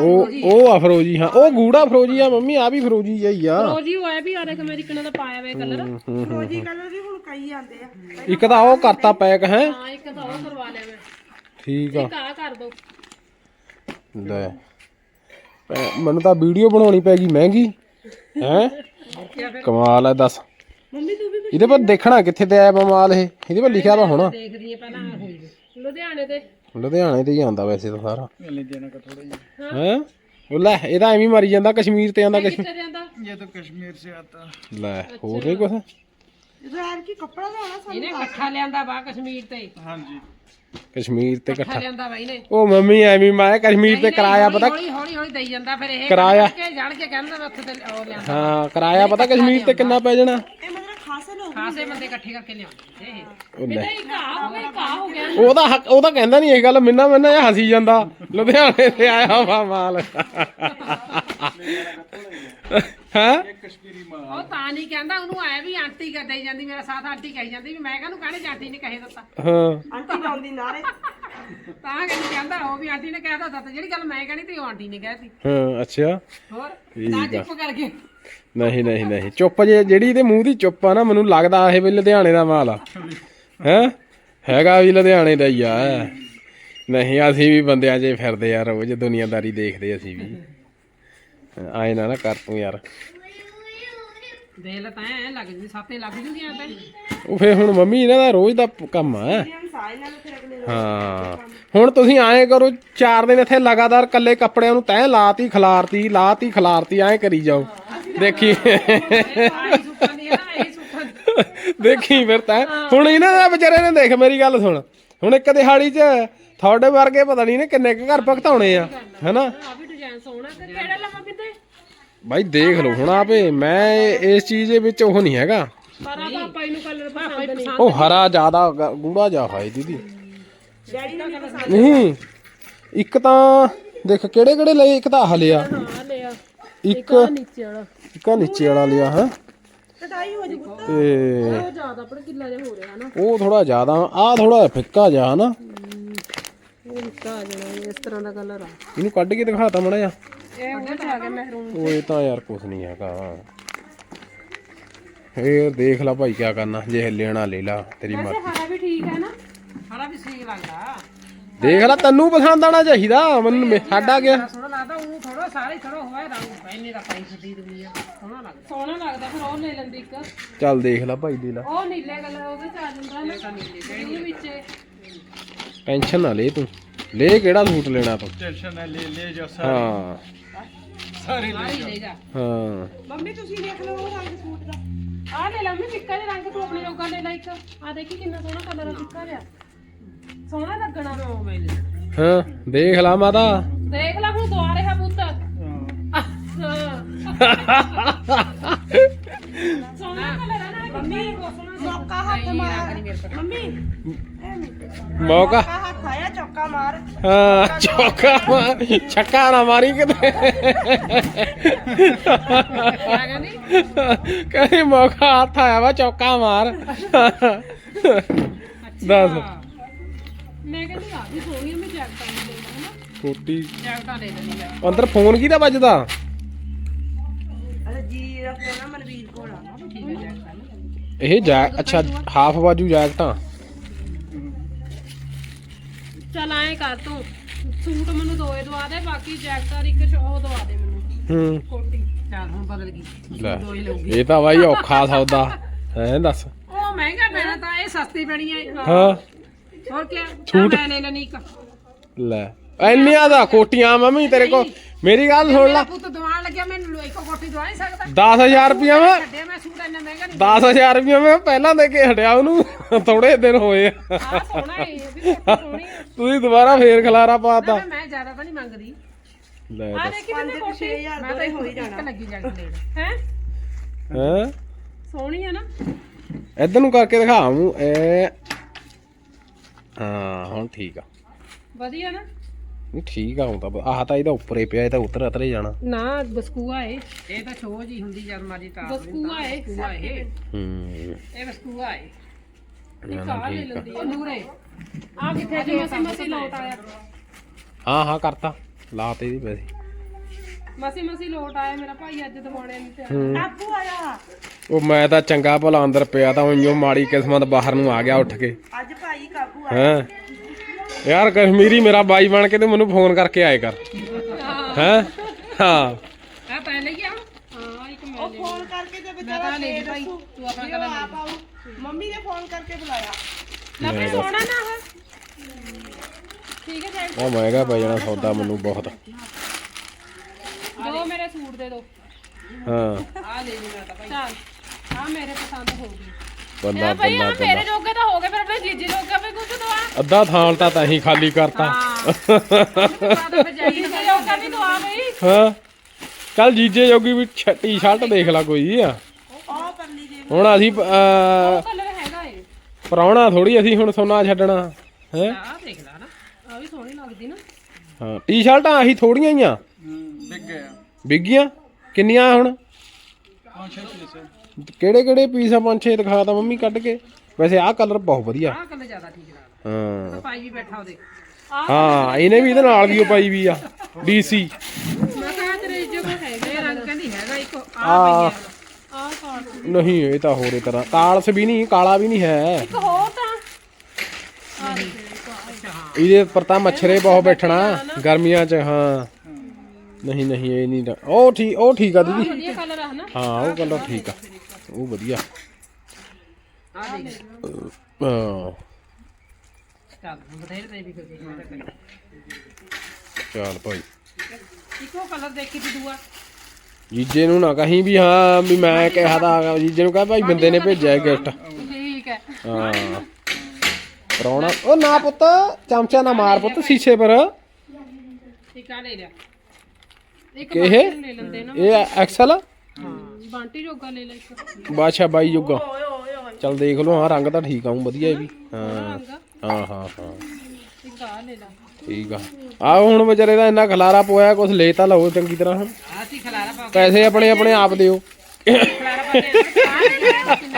ਉਹ ਉਹ ਆ ਫਰੋਜੀ ਹਾਂ। ਉਹ ਗੂੜਾ ਫਰੋਜੀ ਆ ਮੰਮੀ ਆ ਵੀ ਫਰੋਜੀ ਹੀ ਆ। ਫਰੋਜੀ ਹੋਇਆ ਵੀ ਆਰੇ ਅਮਰੀਕਨ ਦਾ ਪਾਇਆ ਹੋਇਆ ਕਲਰ ਰੋਜੀ ਕਲਰ ਵੀ ਹੁਣ ਕਈ ਆਂਦੇ ਆ। ਇੱਕ ਤਾਂ ਉਹ ਕਰਤਾ ਪੈਕ ਹੈ? ਹਾਂ ਇੱਕ ਤਾਂ ਉਹ ਕਰਵਾ ਲਿਆ ਮੈਂ। ਠੀਕ ਆ। ਕਾ ਕਰ ਦੋ। ਲੈ। ਭੈ- ਮੈਨੂੰ ਤਾਂ ਵੀਡੀਓ ਬਣਾਉਣੀ ਪੈ ਗਈ ਮਹਿੰਗੀ ਹੈ? ਕਮਾਲ ਹੈ ਦੱਸ। ਇਹਦੇ ਪਰ ਦੇਖਣਾ ਕਿੱਥੇ ਤੇ ਆਇਆ ਬਮਾਲ ਇਹ। ਇਹਦੇ ਪਰ ਲਿਖਿਆ ਵਾ ਹੋਣਾ। ਲੁਧਿਆਣੇ ਤੇ। ਲੁਧਿਆਣੇ ਤੇ ਹੀ ਵੈਸੇ ਤਾਂ ਸਾਰਾ। ਲੁਧਿਆਣਾ ਕਾ ਥੋੜਾ ਜਿਹਾ। ਹੈ। ਉਹ ਲੈ ਇਹਦਾ ਐਵੇਂ ਮਰੀ ਜਾਂਦਾ ਕਸ਼ਮੀਰ ਤੇ ਆਂਦਾ ਕਸ਼ਮੀਰ ਕਿੱਥੇ ਜਾਂਦਾ? ਇਹ ਤਾਂ ਕਸ਼ਮੀਰ ਸੇ ਆਤਾ। ਲੈ ਹੋਰ ਨਹੀਂ ਕੁਛ? ਇਹਦਾ ਐਨ ਕੀ ਕੱਪੜਾ ਲਿਆਉਣਾ ਸਾਨੂੰ ਇਹਨੇ ਕਸ਼ਮੀਰ ਤੇ ਇਕੱਠਾ। ਉਹ ਮੰਮੀ ਐਵੇਂ ਮੈਂ ਕਸ਼ਮੀਰ ਤੇ ਕਿਰਾਇਆ ਪਤਾ ਹੌਲੀ ਹੌਲੀ ਹੌਲੀ ਦੇਈ ਜਾਂਦਾ ਫਿਰ ਇਹ ਕਿਰਾਇਆ। ਕੇ ਜਾਣ ਕੇ ਕਹਿੰਦਾ ਮੈਂ ਉੱਥੇ ਤੇ ਉਹ ਲਿਆਂਦਾ। ਹਾਂ ਕਿਰਾਇਆ ਪਤਾ ਕਸ਼ਮੀਰ ਤੇ ਕਿੰਨਾ ਪੈ ਜਾਣਾ? ਇਹ ਮਤਲਬ ਖਾਸੇ ਲੋਕ ਖਾਸੇ ਬੰਦੇ ਇਕੱਠੇ ਕਰਕੇ ਲਿਆਉਂਦੇ। ਇਹ ਇੱਕ ਆ ਹੋ ਗਿਆ ਕਾ ਹੋ ਗਿਆ। ਉਹਦਾ ਹੱਕ ਉਹ ਤਾਂ ਕਹਿੰਦਾ ਨਹੀਂ ਇਹ ਗੱਲ ਮਿੰਨਾ ਮਿੰਨਾ ਹਸੀ ਜਾਂਦਾ। ਲੁਧਿਆਣੇ ਤੇ ਆਇਆ ਵਾ ਮਾਲ। ਨਹੀਂ ਚੁੱਪ ਜੇ ਜਿਹੜੀ ਇਹਦੇ ਮੂੰਹ ਦੀ ਚੁੱਪ ਆ ਨਾ ਮੈਨੂੰ ਲੱਗਦਾ ਇਹ ਵੀ ਲੁਧਿਆਣੇ ਦਾ ਮਾਲ ਆ। ਹੈ? ਹੈਗਾ ਵੀ ਲੁਧਿਆਣੇ ਦਾ ਹੀ ਆ। ਨਹੀਂ ਅਸੀਂ ਵੀ ਬੰਦਿਆਂ 'ਚ ਫਿਰਦੇ ਆ ਰੋਜ਼ ਦੁਨੀਆਦਾਰੀ ਦੇਖਦੇ ਅਸੀਂ ਵੀ। ਆਏ ਨਾ ਨਾ ਕਰ ਤੂੰ ਯਾਰ। ਲੈ ਤਾਂ ਐ ਲੱਗ ਜੂਗੀ ਸਾਤੇ ਲੱਗ ਜੂਗੀਆਂ ਤੇ ਉਹ ਫੇਰ ਹੁਣ ਮੰਮੀ ਇਹਨਾਂ ਦਾ ਰੋਜ਼ ਦਾ ਕੰਮ ਆ। ਹਾਂ। ਹੁਣ ਤੁਸੀਂ ਐਂ ਕਰੋ ਚਾਰ ਦਿਨ ਇੱਥੇ ਲਗਾਤਾਰ ਕੱਲੇ ਕੱਪੜਿਆਂ ਨੂੰ ਤੈਂ ਲਾਤੀ ਖਲਾਰਤੀ ਲਾਤੀ ਖਲਾਰਤੀ ਐਂ ਕਰੀ ਜਾਓ। ਦੇਖੀ। ਦੀ ਦੀ ਦੇਖੀ ਫਿਰ ਤਾਂ। ਹੁਣ ਇਹਨਾਂ ਦਾ ਵਿਚਾਰੇ ਨੇ ਦੇਖ ਮੇਰੀ ਗੱਲ ਸੁਣ। ਹੁਣ ਇੱਕ ਦਿਹਾੜੀ 'ਚ ਤੁਹਾਡੇ ਵਰਗੇ ਪਤਾ ਨਹੀਂ ਨੇ ਕਿੰਨੇ ਕੁ ਘਰ ਭਗਤਾਉਣੇ ਆ ਹੈਨਾ? ਆ ਵੀ ਡਿਜ਼ਾਈਨ ਸੋਹਣਾ ਤੇ ਕਿਹੜਾ ਲਵਾਂ ਬਿੰਦੇ ਬਾਈ ਦੇਖ ਲਓ ਹੁਣ ਆਪੇ ਮੈਂ ਇਸ ਚੀਜ਼ ਦੇ ਵਿੱਚ ਉਹ ਨਹੀਂ ਹੈਗਾ। ਪਰ ਆ ਪਾਪਾ ਨੂੰ ਕਲਰ ਪਸੰਦ ਨਹੀਂ। ਉਹ ਹਰਾ ਜ਼ਿਆਦਾ ਗ- ਗੂੜਾ ਜਾ ਹੋਏ ਦੀਦੀ। ਡੈਡੀ ਨੂੰ ਵੀ ਪਸੰਦ ਨਹੀਂ ਇੱਕ ਤਾਂ ਦੇਖ ਕਿਹੜੇ ਕਿਹੜੇ ਲਏ ਇੱਕ ਤਾਂ ਆਹ ਲਿਆ। ਆ ਲਿਆ। ਇੱਕ ਨੀਚੇ ਵਾਲਾ। ਇੱਕ ਆਹ ਨੀਚੇ ਵਾਲਾ ਲਿਆ ਹੈ। ਕਟਾਈ ਹੋ ਜੂ ਪੁੱਤ। ਤੇ ਉਹ ਜ਼ਿਆਦਾ ਪਰ ਕਿੱਲਾ ਜਿਹਾ ਹੋ ਰਿਹਾ ਨਾ। ਉਹ ਥੋੜਾ ਜ਼ਿਆਦਾ ਆਹ ਥੋੜਾ ਫਿੱਕਾ ਜਾ ਹਨਾ। ਇਹ ਨਿੱਕਾ ਆ ਜਾਣਾ ਇਸ ਤਰ੍ਹਾਂ ਦਾ ਕਲਰ ਆ। ਇਹਨੂੰ ਕੱਢ ਕੇ ਦਿਖਾਤਾ ਮੜਾ ਜਾ ਇਹ ਉਹਦੇ ਚ ਆ ਗਿਆ ਮਹਿਰੂਨ। ਉਹ ਇਹ ਤਾਂ ਯਾਰ ਕੁਝ ਨਹੀਂ ਹੈਗਾ। ਇਹ ਦੇਖ ਲੈ ਭਾਈ ਕੀ ਕਰਨਾ ਜੇ ਲੈਣਾ ਲੈ ਲਾ ਤੇਰੀ ਮਰਜ਼ੀ। ਹਰਾ ਵੀ ਠੀਕ ਹੈ ਨਾ? ਹਰਾ ਵੀ ਸਹੀ ਲੱਗਦਾ। ਦੇਖ ਲੈ ਤੈਨੂੰ ਪਸੰਦ ਆਣਾ ਚਾਹੀਦਾ ਮੈਨੂੰ ਮੇ- ਸਾਡਾ ਗਿਆ ਸੋਹਣਾ ਲੱਗਦਾ ਉਹ ਥੋੜਾ ਸਾਰੇ ਥੋੜਾ ਹੋਇਆ ਰੰਗ ਪਹਿਨੇ ਦਾ ਪਾਈ ਛੱਡੀ ਦੂਈ ਆ। ਸੋਹਣਾ ਲੱਗਦਾ। ਸੋਹਣਾ ਲੱਗਦਾ ਫਿਰ ਉਹ ਲੈ ਲੈਂਦੀ ਇੱਕ। ਚੱਲ ਦੇਖ ਲੈ ਭਾਈ ਦੇ ਲੈ। ਉਹ ਨੀਲੇ ਕਲਰ ਉਹਦੇ ਚ ਆ ਜਾਂਦਾ ਨਾ। ਉਹਦੇ ਵਿੱਚ ਟੈਨਸ਼ਨ ਨਾ ਲੈ ਤੂੰ। ਲੈ ਕਿਹੜਾ ਸੂਟ ਲੈਣਾ ਤੂੰ ਟੈਨਸ਼ਨ ਨਾ ਲੈ ਲੈ ਜਾ ਸਾਰੇ। ਹਾਂ। ਸਾਰੇ ਲੈ ਜਾ। ਹਾਂ। ਮੰਮੀ ਤੁਸੀਂ ਦੇਖ ਲਓ ਉਹ ਰੰਗ ਸੂਟ ਦਾ। ਆ ਲੈ ਲੰਮੀ ਫਿੱਕਾ ਜਿਹਾ ਰੰਗ ਤੂੰ ਆਪਣੇ ਲੋਕਾਂ ਦੇ ਲਾਇਕ ਆ ਦੇਖੀ ਕਿੰਨਾ ਸੋਹਣਾ ਕਲਰ ਆ ਫਿੱਕਾ ਜਿਹਾ। ਸੋਹਣਾ ਲੱਗਣਾ ਹਾਂ ਦੇਖ ਲਾ ਮਾਤਾ। ਦੇਖ ਲਾ ਹੁਣ ਦੁਆ ਰਿਹਾ ਪੁੱਤ। ਸੋਹਣਾ ਕਲਰ ਆ ਨਾ ਮੰਮੀ। ਮੌਕਾ ਹੱਥ ਮਾਰ। ਮੰਮੀ ਮੌਕਾ। ਮੌਕਾ ਹੱਥ ਆਇਆ ਚੌਕਾ ਮਾਰ। ਹਾਂ ਚੌਕਾ ਮਾਰ। ਛੱਕਾ ਨਾ ਮਾਰੀ ਕਿਤੇ। ਕਹਿੰਦੀ ਮੌਕਾ ਹੱਥ ਆਇਆ ਵਾ ਚੌਕਾ ਮਾਰ। ਦੱਸ। ਮੈਂ ਕਹਿੰਦੀ ਆ ਵੀ ਸੋਹਣੀ ਆ, ਮੈਂ ਜੈਕਟਾਂ ਲੈ ਲਾਂ ਹਨਾ? ਕੋਟੀ ਜੈਕਟਾਂ ਲੈ ਲੈਣੀ ਅੰਦਰ ਫੋਨ ਕਿਹਦਾ ਵੱਜਦਾ? ਅਰੇ ਜੀ ਦਾ ਫੋਨ ਆ ਮਨਵੀਰ ਕੋਲ ਆ ਠੀਕ ਹੈ ਜੈਕਟਾਂ ਇਹ ਜੈ ਅੱਛਾ ਹਾਫ ਬਾਜੂ ਜੈਕਟਾਂ ਚੱਲ ਐਂ ਕਰ ਤੂੰ। ਸੂਟ ਮੈਨੂੰ ਦੋਏ ਦਵਾ ਦੇ ਬਾਕੀ ਜੈਕਟਾਂ ਦੀ ਇੱਕ ਉਹ ਦਵਾ ਦੇ ਮੈਨੂੰ। ਹੂੰ। ਕੋਟੀ। ਚੱਲ ਹੁਣ ਬਦਲ ਗਈ। ਲੈ ਲਊਗੀ। ਇਹ ਤਾਂ ਬਾਈ ਔਖਾ ਸੌਦਾ। ਹੈ ਦੱਸ। ਉਹ ਮਹਿੰਗਾ ਪੈਣਾ ਤਾਂ ਇਹ ਸਸਤੀ ਪੈਣੀ ਹੈ ਹਾਂ। ਹੋਰ ਕੀ ਛੂਟ। ਮੈਂ ਲੈ ਲੈਣੀ ਇੱਕ। ਲੈ। ਇੰਨੀਆਂ ਦਾ ਕੋਟੀਆਂ ਮੰਮੀ ਤੇਰੇ ਕੋ ਮੇਰੀ ਗੱਲ ਸੁਣ ਲੈ। ਪੁੱਤ ਦਵਾਨ ਲੱਗਿਆ ਮੈਨੂੰ ਇੱਕ ਕੋਟੀ ਦਵਾ ਨਹੀਂ ਸਕਦਾ। 10000 ਰੁਪਇਆ ਮੈਂ ਛੱਡਿਆ ਮੈਂ ਸੂਟ ਇੰਨਾ ਮਹਿੰਗਾ ਨਹੀਂ 10000 ਰੁਪਇਆ ਮੈਂ ਪਹਿਲਾਂ ਦੇ ਕੇ ਹਟਿਆ ਉਹਨੂੰ ਥੋੜੇ ਦਿਨ ਹੋਏ ਆ। ਸੋਹਣਾ ਹੈ ਇਹ ਵੀ ਸੋਹਣੀ ਤੁਸੀਂ ਦੁਬਾਰਾ ਫੇਰ ਖਲਾਰਾ ਪਾਤਾ ਮੈਂ- ਮੈਂ ਜ਼ਿਆਦਾ ਤਾਂ ਨਹੀਂ ਮੰਗਦੀ। ਲੈ ਆ ਦੱਸ। ਦੇਖੀ ਪੰਜ ਤੈਨੂੰ ਤੋਂ ਕੋਟੀ 6000 ਮੈਂ ਤਾਂ ਦੇ ਇੱਕ ਹੋ ਹੀ ਇੱਕ ਜਾਣਾ। ਲੱਗੀ ਲੈਣ ਹੈ? ਹੈ? ਸੋਹਣੀ ਹੈ ਨਾ। ਇਧਰ ਨੂੰ ਕਰਕੇ ਦਿਖਾ ਮੂੰ ਐ ਹਾਂ ਹੁਣ ਠੀਕ ਆ। ਵਧੀਆ ਨਾ। ਨਹੀਂ ਠੀਕ ਆ ਹੁਣ ਤਾਂ ਆਹ ਤਾਂ ਇਹਦਾ ਉੱਪਰੇ ਪਿਆ ਇਹ ਤਾਂ ਉੱਤਰ ਅਤਰੇ ਜਾਣਾ। ਨਾ ਬਸਕੂਆ ਏ। ਇਹ ਤਾਂ ਛੋਜ ਹੀ ਹੁੰਦੀ ਜਦ ਮਰਜ਼ੀ ਤਾਂ ਬਸਕੂਆ ਏ ਬਸਕੂਆ ਇਹ ਹੂੰ। ਇਹ ਬਸਕੂਆ ਇਹ ਇੱਕ ਆ ਲੈ ਲੈਂਦੀ ਉਹ ਨੂਰੇ ਆ ਕਿੱਥੇ ਜੀ ਮਸੀ ਮਸੀ ਲੋਟ ਆਇਆ। ਹਾਂ ਹਾਂ ਕਰਤਾ। ਲਾਤੇ ਇਹਦੇ ਪੈਸੇ। ਮਸੀ ਮਸੀ ਲੋਟ ਆਇਆ ਮੇਰਾ ਭਾਈ ਅੱਜ ਦਿਵਾਉਣੇ ਨਹੀਂ ਤੇ ਕਾਬੂ ਆਇਆ। ਉਹ ਮੈਂ ਤਾਂ ਚੰਗਾ ਭਲਾ ਅੰਦਰ ਪਿਆ ਤਾਂ ਉਈਓ ਮਾੜੀ ਕਿਸਮਤ ਬਾਹਰ ਨੂੰ ਆ ਗਿਆ ਉੱਠ ਕੇ। ਅੱਜ ਭਾਈ ਕਾਬੂ ਆਇਆ ਹੈਂ? ਯਾਰ ਕਸ਼ਮੀਰੀ ਮੇਰਾ ਬਾਈ ਬਣ ਕੇ ਤੇ ਮੈਨੂੰ ਫੋਨ ਕਰਕੇ ਆਏ ਕਰ। ਹੈ? ਹਾਂ। ਆ ਪਹਿਲੇ ਹੀ ਆ। ਹਾਂ ਇੱਕ ਮੈਂ ਉਹ ਫੋਨ ਕਰਕੇ ਤੇ ਲਈ ਦੇ ਭਾਈ, ਤੂੰ ਆਪਣਾ ਆਪ ਆਊ ਮੰਮੀ ਨੇ ਫੋਨ ਕਰਕੇ ਬੁਲਾਇਆ। ਲੱਭੇ ਸੋਹਣਾ ਨਾ ਉਹ ਠੀਕ ਹੈ ਜੈਕ ਉਹ ਮਹਿੰਗਾ ਪੈ ਜਾਣਾ ਸੌਦਾ ਮੈਨੂੰ ਬਹੁਤ। ਦੋ ਮੇਰੇ ਸੂਟ ਦੇ ਦੋ। ਹਾਂ। ਆ ਲੈ ਮੈਂ ਤਾਂ ਭਾਈ। ਚੱਲ ਆ ਮੇਰੇ ਪਸੰਦ ਹੋ ਗਈ ਬੰਦਾ ਇਹ ਭਾਈ ਆ ਬੰਦਾ ਮੇਰੇ ਬੰਦਾ ਜੋਗੇ ਤਾਂ ਹੋ ਗਏ ਫਿਰ ਆਪਣੇ ਜੀਜੇ ਜੋਗੇ ਵੀ ਕੁਝ ਦਵਾ ਅੱਧਾ ਥਾਲ ਤਾਂ ਤਾਂ ਹੀ ਖਾਲੀ ਕਰਤਾ। ਜੀਜੇ ਜੋਗਾ ਵੀ ਦਵਾ ਬਈ। ਹਾਂ। ਕੱਲ ਜੀਜੇ ਜੋਗੀ ਵੀ ਟੀ-ਸ਼ਰਟ ਦੇਖ ਲਾ ਕੋਈ ਆ। ਉਹ ਪਰਲੀ ਦੇ ਹੁਣ ਅਸੀਂ ਅਹ, ਕਲਰ ਹੈਗਾ ਏ ਪ੍ਰਾਹੁਣਾ ਥੋੜੀ ਅਸੀਂ ਹੁਣ ਸੋਨਾ ਛੱਡਣਾ ਹੈ? ਆ ਦੇਖ ਲੈ ਨਾ ਆ ਵੀ ਸੋਹਣੀ ਲੱਗਦੀ ਨਾ। ਹਾਂ ਟੀ-ਸ਼ਰਟਾਂ ਆਹੀ ਥੋੜੀਆਂ ਹੀ ਆ। ਵਿਕ ਗਿਆ। ਵਿਗੀਆਂ ਕਿੰਨੀਆਂ ਹੁਣ? ਪੰਜ ਛੇ ਪੀਸ ਕਿਹੜੇ ਕਿਹੜੇ ਪੀਸ ਆ ਪੰਜ ਛੇ ਦਿਖਾ ਤਾ ਮੰਮੀ ਕੱਢ ਕੇ। ਵੈਸੇ ਆਹ ਕਲਰ ਬਹੁਤ ਵਧੀਆ। ਆ ਕਲਰ ਜ਼ਿਆਦਾ ਠੀਕ ਲੱਗਦਾ। ਹਾਂ। ਭਾਈ ਵੀ ਬੈਠਾ ਉਹਦੇ। ਹਾਂ ਇਹਨੇ ਵੀ ਇਹਦੇ ਨਾਲ ਵੀ ਉਹ ਪਾਈ ਵੀ ਆ ਡੀਸੀ ਮੈਂ ਕਿਹਾ ਤੇਰੇ ਜੋ ਹੈਗਾ ਇਹ ਰੰਗ ਕਹਿੰਦੀ ਹੈਗਾ ਇੱਕ ਆ। ਆਹ ਨਹੀਂ। ਇਹ ਤਾਂ ਹੋਰੇ ਤਰ੍ਹਾਂ। ਕਾਲਸ ਵੀ ਨਹੀਂ ਕਾਲਾ ਵੀ ਨਹੀਂ ਹੈ। ਇੱਕ ਹੋਰ ਤਾਂ। ਇਹਦੇ ਉੱਪਰ ਤਾਂ ਮੱਛਰੇ ਬਹੁਤ ਬੈਠਣਾ ਗਰਮੀਆਂ 'ਚ ਹਾਂ। ਨਹੀਂ ਨਹੀਂ ਇਹ ਨਹੀਂ। ਉਹ ਠੀਕ ਉਹ ਠੀਕ ਆ ਦੀਦੀ। ਵਧੀਆ ਕਲਰ ਆ ਹਨਾ। ਹਾਂ ਉਹ ਕਲਰ ਠੀਕ ਆ। ਉਹ ਵਧੀਆ। ਆ ਦੇਖ ਹਾਂ ਚੱਲ ਬਥੇਰੇ ਤੇ ਵੀ ਕੋਈ ਚੱਲ ਭਾਈ। ਇੱਕੋ ਕਲਰ ਦੇਖੀ ਤੀ ਦੂਆ। ਜੀਜੇ ਨੂੰ ਨਾ ਕਹੀਂ ਵੀ ਹਾਂ ਵੀ ਮੈਂ ਕਿਹਾ ਤਾਂ ਜੀਜੇ ਨੂੰ ਕਹ ਭਾਈ ਬੰਦੇ ਨੇ ਭੇਜਿਆ ਗਿਫਟ ਠੀਕ ਹੈ। ਹਾਂ। ਪਰੌਣਾ ਉਹ ਨਾ ਪੁੱਤ ਚਮਚਾ ਨਾ ਮਾਰ ਪੁੱਤ ਸ਼ੀਸ਼ੇ ਪਰ। ਆ ਲੈ ਲਿਆ। ਇੱਕ ਨਾ। ਇਹ ਐਕਸਲ? ਬਾਂਟੀ ਜੋਗਾ ਲੈ ਲੈ ਇੱਕ ਬਾਦਸ਼ਾਹ ਬਾਈ ਓਏ ਚੱਲ ਦੇਖ ਲਓ ਹਾਂ ਰੰਗ ਤਾਂ ਠੀਕ ਆਉਂ ਵਧੀਆ ਇਹ ਵੀ। ਹਾਂ ਹਾਂ ਹਾਂ ਹਾਂ ਇੱਕ ਆ ਲੈ ਲਾ। ਠੀਕ ਆ। ਆਹ ਹੁਣ ਵਿਚਾਰੇ ਦਾ ਇੰਨਾ ਖਲਾਰਾ ਪੋਇਆ ਕੁਝ ਲੈ ਤਾਂ ਲਓ ਚੰਗੀ ਤਰ੍ਹਾਂ। ਹੁਣ ਆ ਸੀ ਖਲਾਰਾ ਪਾ ਪੈਸੇ ਆਪਣੇ ਆਪਣੇ ਆਪ ਦਿਓ। ਖਲਾਰਾ ਪਾ ਕਹਿੰਦਾ?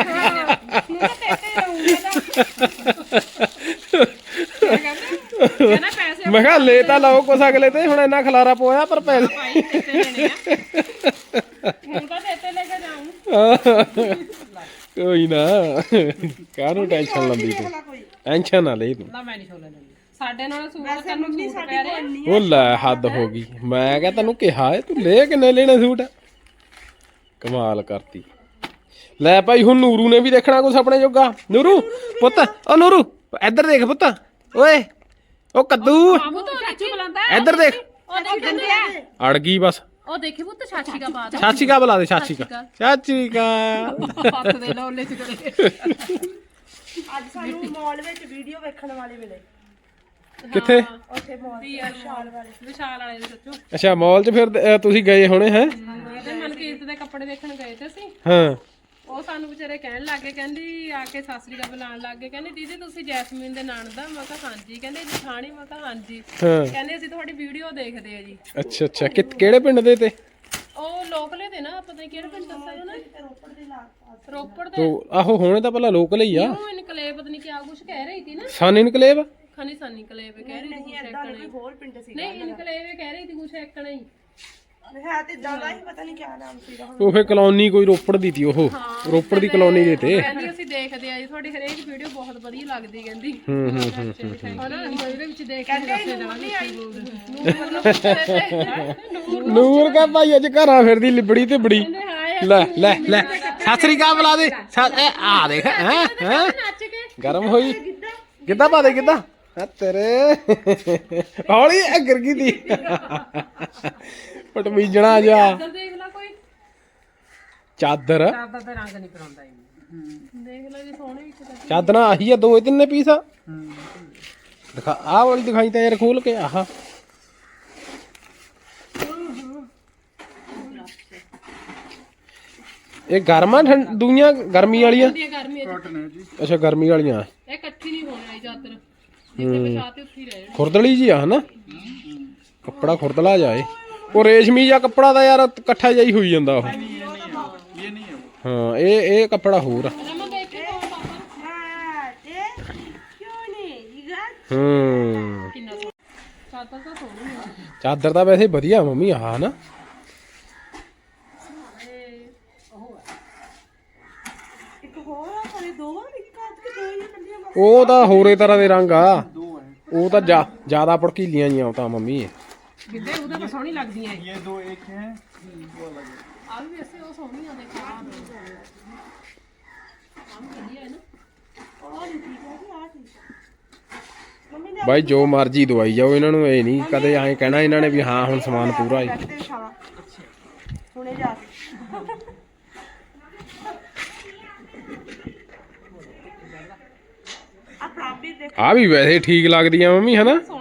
ਪੈਸੇ ਮੈਂ ਕਿਹਾ ਲੈ ਤਾਂ ਲਓ ਕੁਛ ਅਗਲੇ ਤੇ ਹੁਣ ਇੰਨਾ ਖਲਾਰਾ ਪੋਇਆ ਪਰ ਪੈਸੇ ਭਾਈ ਕਿੱਥੇ ਦੇਣੇ ਆ ਹੁਣ ਤਾਂ ਦੇਤੇ ਲੈ ਕੇ ਜਾਉਂ ਕੋਈ ਨਾ। ਕਾਹਨੂੰ ਟੈਨਸ਼ਨ ਲੰਦੀ ਤੂੰ? ਟੈਨਸ਼ਨ ਨਾ ਲੈ ਤੂੰ। ਨਾ ਮੈਂ ਨਹੀਂ ਛੋਲੇ ਲੈਣੀ ਸਾਡੇ ਨਾਲ ਸੂਟ ਤੈਨੂੰ ਮੰਮੀ ਸੂਟ ਸਾਡੀ ਪੈ ਰਹੇ ਬੋਲਨੀ ਉਹ ਲੈ ਹੱਦ ਹੋ ਗਈ। ਮੈਂ ਕਿਹਾ ਤੈਨੂੰ ਕਿਹਾ ਏ ਤੂੰ ਲੈ ਕਿੰਨੇ ਲੈਣੇ ਸੂਟ? ਕਮਾਲ ਕਰਤੀ। ਲੈ ਭਾਈ ਹੁਣ ਨੂਰੂ ਨੇ ਵੀ ਦੇਖਣਾ ਕੁਛ ਆਪਣੇ ਜੋਗਾ। ਨੂਰੂ ਪੁੱਤ ਓ ਨੂਰੂ ਇੱਧਰ ਦੇਖ ਪੁੱਤ। ਓਏ ਉਹ ਕੱਦੂ। ਬਾਬੂ ਤਾਂ ਚਾਚੀ ਬੁਲਾਉਂਦਾ। ਇੱਧਰ ਦੇਖ। ਅੜ ਗਈ ਬਸ। ਉਹ ਦੇਖੀ ਪੁੱਤ ਚਾਚੀ ਦਾ ਬਾਤ ਚਾਚੀ ਕਾ ਬੁਲਾ ਦੇ ਚਾਚੀ ਕਾ। ਚਾਚੀ ਕਾ। ਹੱਥ ਦੇ ਲੋਲੇ ਚ ਕਰੇ। ਅੱਜ ਸਾਨੂੰ ਮਾਲ ਵਿੱਚ ਵੀਡੀਓ ਵੇਖਣ ਵਾਲੇ ਮਿਲੇ। ਕਿੱਥੇ? ਉੱਥੇ ਮਾਲ ਵਿਸ਼ਾਲ ਵਾਲੇ। ਵਿਸ਼ਾਲ ਵਾਲੇ ਦੇ ਸੱਚੋ। ਅੱਛਾ ਮਾਲ 'ਚ ਫਿਰ ਅ, ਤੁਸੀਂ ਗਏ ਹੋਣੇ ਹੈ? ਮਨਕੀਰਤ ਦੇ ਕੱਪੜੇ ਦੇਖਣ ਗਏ ਤੇ ਅਸੀਂ? ਹਾਂ। ਉਹ ਸਾਨੂੰ ਵਿਚਾਰੇ ਕਹਿਣ ਲੱਗੇ ਕਹਿੰਦੀ ਆ ਕੇ ਸਾਸਰੀ ਦਾ ਬੁਲਾਉਣ ਲੱਗੇ ਕਹਿੰਦੀ ਦੀਦੀ ਤੁਸੀਂ ਜੈਸਮੀਨ ਦੇ ਨਾਨ ਦਾ ਮੈਂ ਕਿਹਾ ਹਾਂਜੀ। ਕਹਿੰਦੇ ਜਠਾਣੀ ਮੈਂ ਕਿਹਾ ਹਾਂਜੀ। ਹਾਂ। ਕਹਿੰਦੇ ਅਸੀਂ ਤੁਹਾਡੀ ਵੀਡੀਓ ਦੇਖਦੇ ਆ ਜੀ। ਅੱਛਾ ਅੱਛਾ। ਕਿ ਕਿਹੜੇ ਪਿੰਡ ਦੇ ਤੇ? ਉਹ ਲੋਕਲੇ ਦੇ ਨਾ ਪਤਾ ਨੀ ਕਿਹੜੇ ਪਿੰਡ ਦੱਸਿਆ ਨਾ ਰੋਪੜ ਦੇ। ਤੋ ਆਹੋ ਹੋਣੇ ਤਾਂ ਪਹਿਲਾਂ ਲੋਕਲ ਹੀ ਆ। ਉਹ ਇਨਕਲੇਵ ਪਤਾ ਨਹੀਂ ਕਿਆ ਕੁਝ ਕਹਿ ਰਹੀ ਸੀ ਨਾ। ਸਨ ਇਨਕਲੇਵ? ਖਨੀ ਸਨ ਇਨਕਲੇਵ ਕਹਿ ਰਹੀ ਸੀ ਨਹੀਂ ਇਨਕਲੇਵ ਕਹਿ ਰਹੀ ਸੀ ਕੁਛ ਐਕਣਾ ਹੀ। ਹੈ ਤੇ ਜ਼ਿਆਦਾ ਹੀ ਪਤਾ ਨਹੀਂ ਕਿਆ ਨਾਮ ਸੀਗਾ ਹੁਣ। ਉਹ ਫੇ ਕਲੋਨੀ ਕੋਈ ਰੋਪੜ ਦੀ ਤੀ ਉਹ। ਰੋਪੜ ਦੀ ਕਲੋਨੀ ਦੇ ਤੇ। ਕਹਿੰਦੀ ਅਸੀਂ ਦੇਖਦੇ ਆ ਜੀ ਤੁਹਾਡੀ ਹਰੇਕ ਵੀਡੀਓ ਬਹੁਤ ਵਧੀਆ ਲੱਗਦੀ ਕਹਿੰਦੀ। ਹੂੰ ਹੂੰ ਹੂੰ ਹਨਾ ਇਹਦੇ ਵਿੱਚ ਦੇਖ ਕੇ ਕਹਿੰਦੇ ਨੂਰ ਨਹੀਂ ਆਈ। ਨੂਰ ਕਾ ਭਾਈ ਅੱਜ ਘਰਾਂ ਫਿਰਦੀ ਲਿਬੜੀ ਤੇ ਬੜੀ। ਲੈ ਲੈ ਲੈ ਸਤਿ ਸ੍ਰੀ ਅਕਾਲ ਬੁਲਾ ਦੇ। ਆ ਦੇਖ ਹੈ ਹੈ। ਨੱਚ ਕੇ। ਗਰਮ ਹੋਈ। ਕਿੱਦਾਂ? ਪਾ ਦੇ ਕਿੱਦਾਂ? ਤੇਰੇ। ਹੌਲੀ ਅਗਰ ਗਈ ਦੀ ਪਟ ਬੀਜਣਾ ਜਾ ਇੱਧਰ ਦੇਖ ਲੈ ਕੋਈ। ਚਾਦਰ? ਚਾਦਰ ਦਾ ਰੰਗ ਨਹੀਂ ਕਰਾਉਂਦਾ ਇਹ। ਦੇਖ ਲੈ ਜੀ ਸੋਹਣੇ ਵਿੱਚ ਤਾਂ ਚਾਦਰਾਂ ਆਹੀ ਆ ਦੋ ਤਿੰਨੇ ਪੀਸ ਆ। ਦਿਖਾ ਆਹ ਵਾਲੀ ਦਿਖਾਈ ਤਾਂ ਯਾਰ ਖੋਲ ਕੇ ਆਹ। ਇਹ ਗਰਮਾਂ ਠੰਡ ਦੂਈਆਂ ਗਰਮੀ ਵਾਲੀਆਂ। ਚ ਅੱਛਾ ਗਰਮੀ ਵਾਲੀਆਂ। ਇਹ ਇਕੱਠੀ ਨਹੀਂ ਹੋਣ ਵਾਲੀ ਚਾਦਰ। ਜਿੱਥੇ ਵਿਛਾਤੇ ਉੱਥੇ ਹੀ ਰਹਿ ਜਾਣੀ। ਖੁਰਦਲੀ ਜੀ ਆ ਹਨਾ? ਕੱਪੜਾ ਖੁਰਦਲਾ ਜਾਏ। ਉਹ ਰੇਸ਼ਮੀ ਜਾਂ ਕੱਪੜਾ ਦਾ ਯਾਰ ਇਕੱਠਾ ਜਿਹਾ ਹੀ ਹੋਈ ਜਾਂਦਾ ਉਹ। ਹਾਂ, ਇਹ ਇਹ ਕੱਪੜਾ ਹੋਰ ਆ। ਹੂੰ। ਚਾਦਰ ਤਾਂ ਵੈਸੇ ਵਧੀਆ ਮੰਮੀ ਆ ਹਨਾ ਉਹ ਤਾਂ ਹੋਰੇ ਤਰ੍ਹਾਂ ਦੇ ਰੰਗ ਆ। ਉਹ ਤਾਂ ਜ਼ਿਆਦਾ ਭੜਕੀਲੀਆਂ ਜੀਆਂ ਉਹ ਤਾਂ ਮੰਮੀ। ਕਿੱਦੇ ਉਹਦਾ ਤਾਂ ਸੋਹਣੀ ਲੱਗਦੀਆਂ ਇਹ ये दो एक हैं ਆ ਵੀ ਵੈਸੇ ਉਹ ਸੋਹਣੀਆਂ ਦੇ ਖਾ ਵਧੀਆ ਹੈ ਨਾ ਬਾਈ ਜੋ ਮਰਜ਼ੀ ਦਵਾਈ ਜਾਓ ਇਹਨਾਂ ਨੂੰ ਇਹ ਨਹੀਂ ਕਦੇ ਐਂ ਕਹਿਣਾ ਇਹਨਾਂ ਨੇ ਵੀ ਹਾਂ ਹੁਣ ਸਮਾਨ ਪੂਰਾ ਹੈ ਤੇ ਖਾਵਾ ਹੁਣੇ ਜਾ ਕੇ ਆ ਪ੍ਰਾਪੀ ਦੇਖ ਆ ਵੀ ਵੈਸੇ ਠੀਕ ਲੱਗਦੀ ਆ ਮੰਮੀ ਹਨਾ ਸੋਹਣੀ ਲੱਗਦੀ ਚਾਹੀਦੀ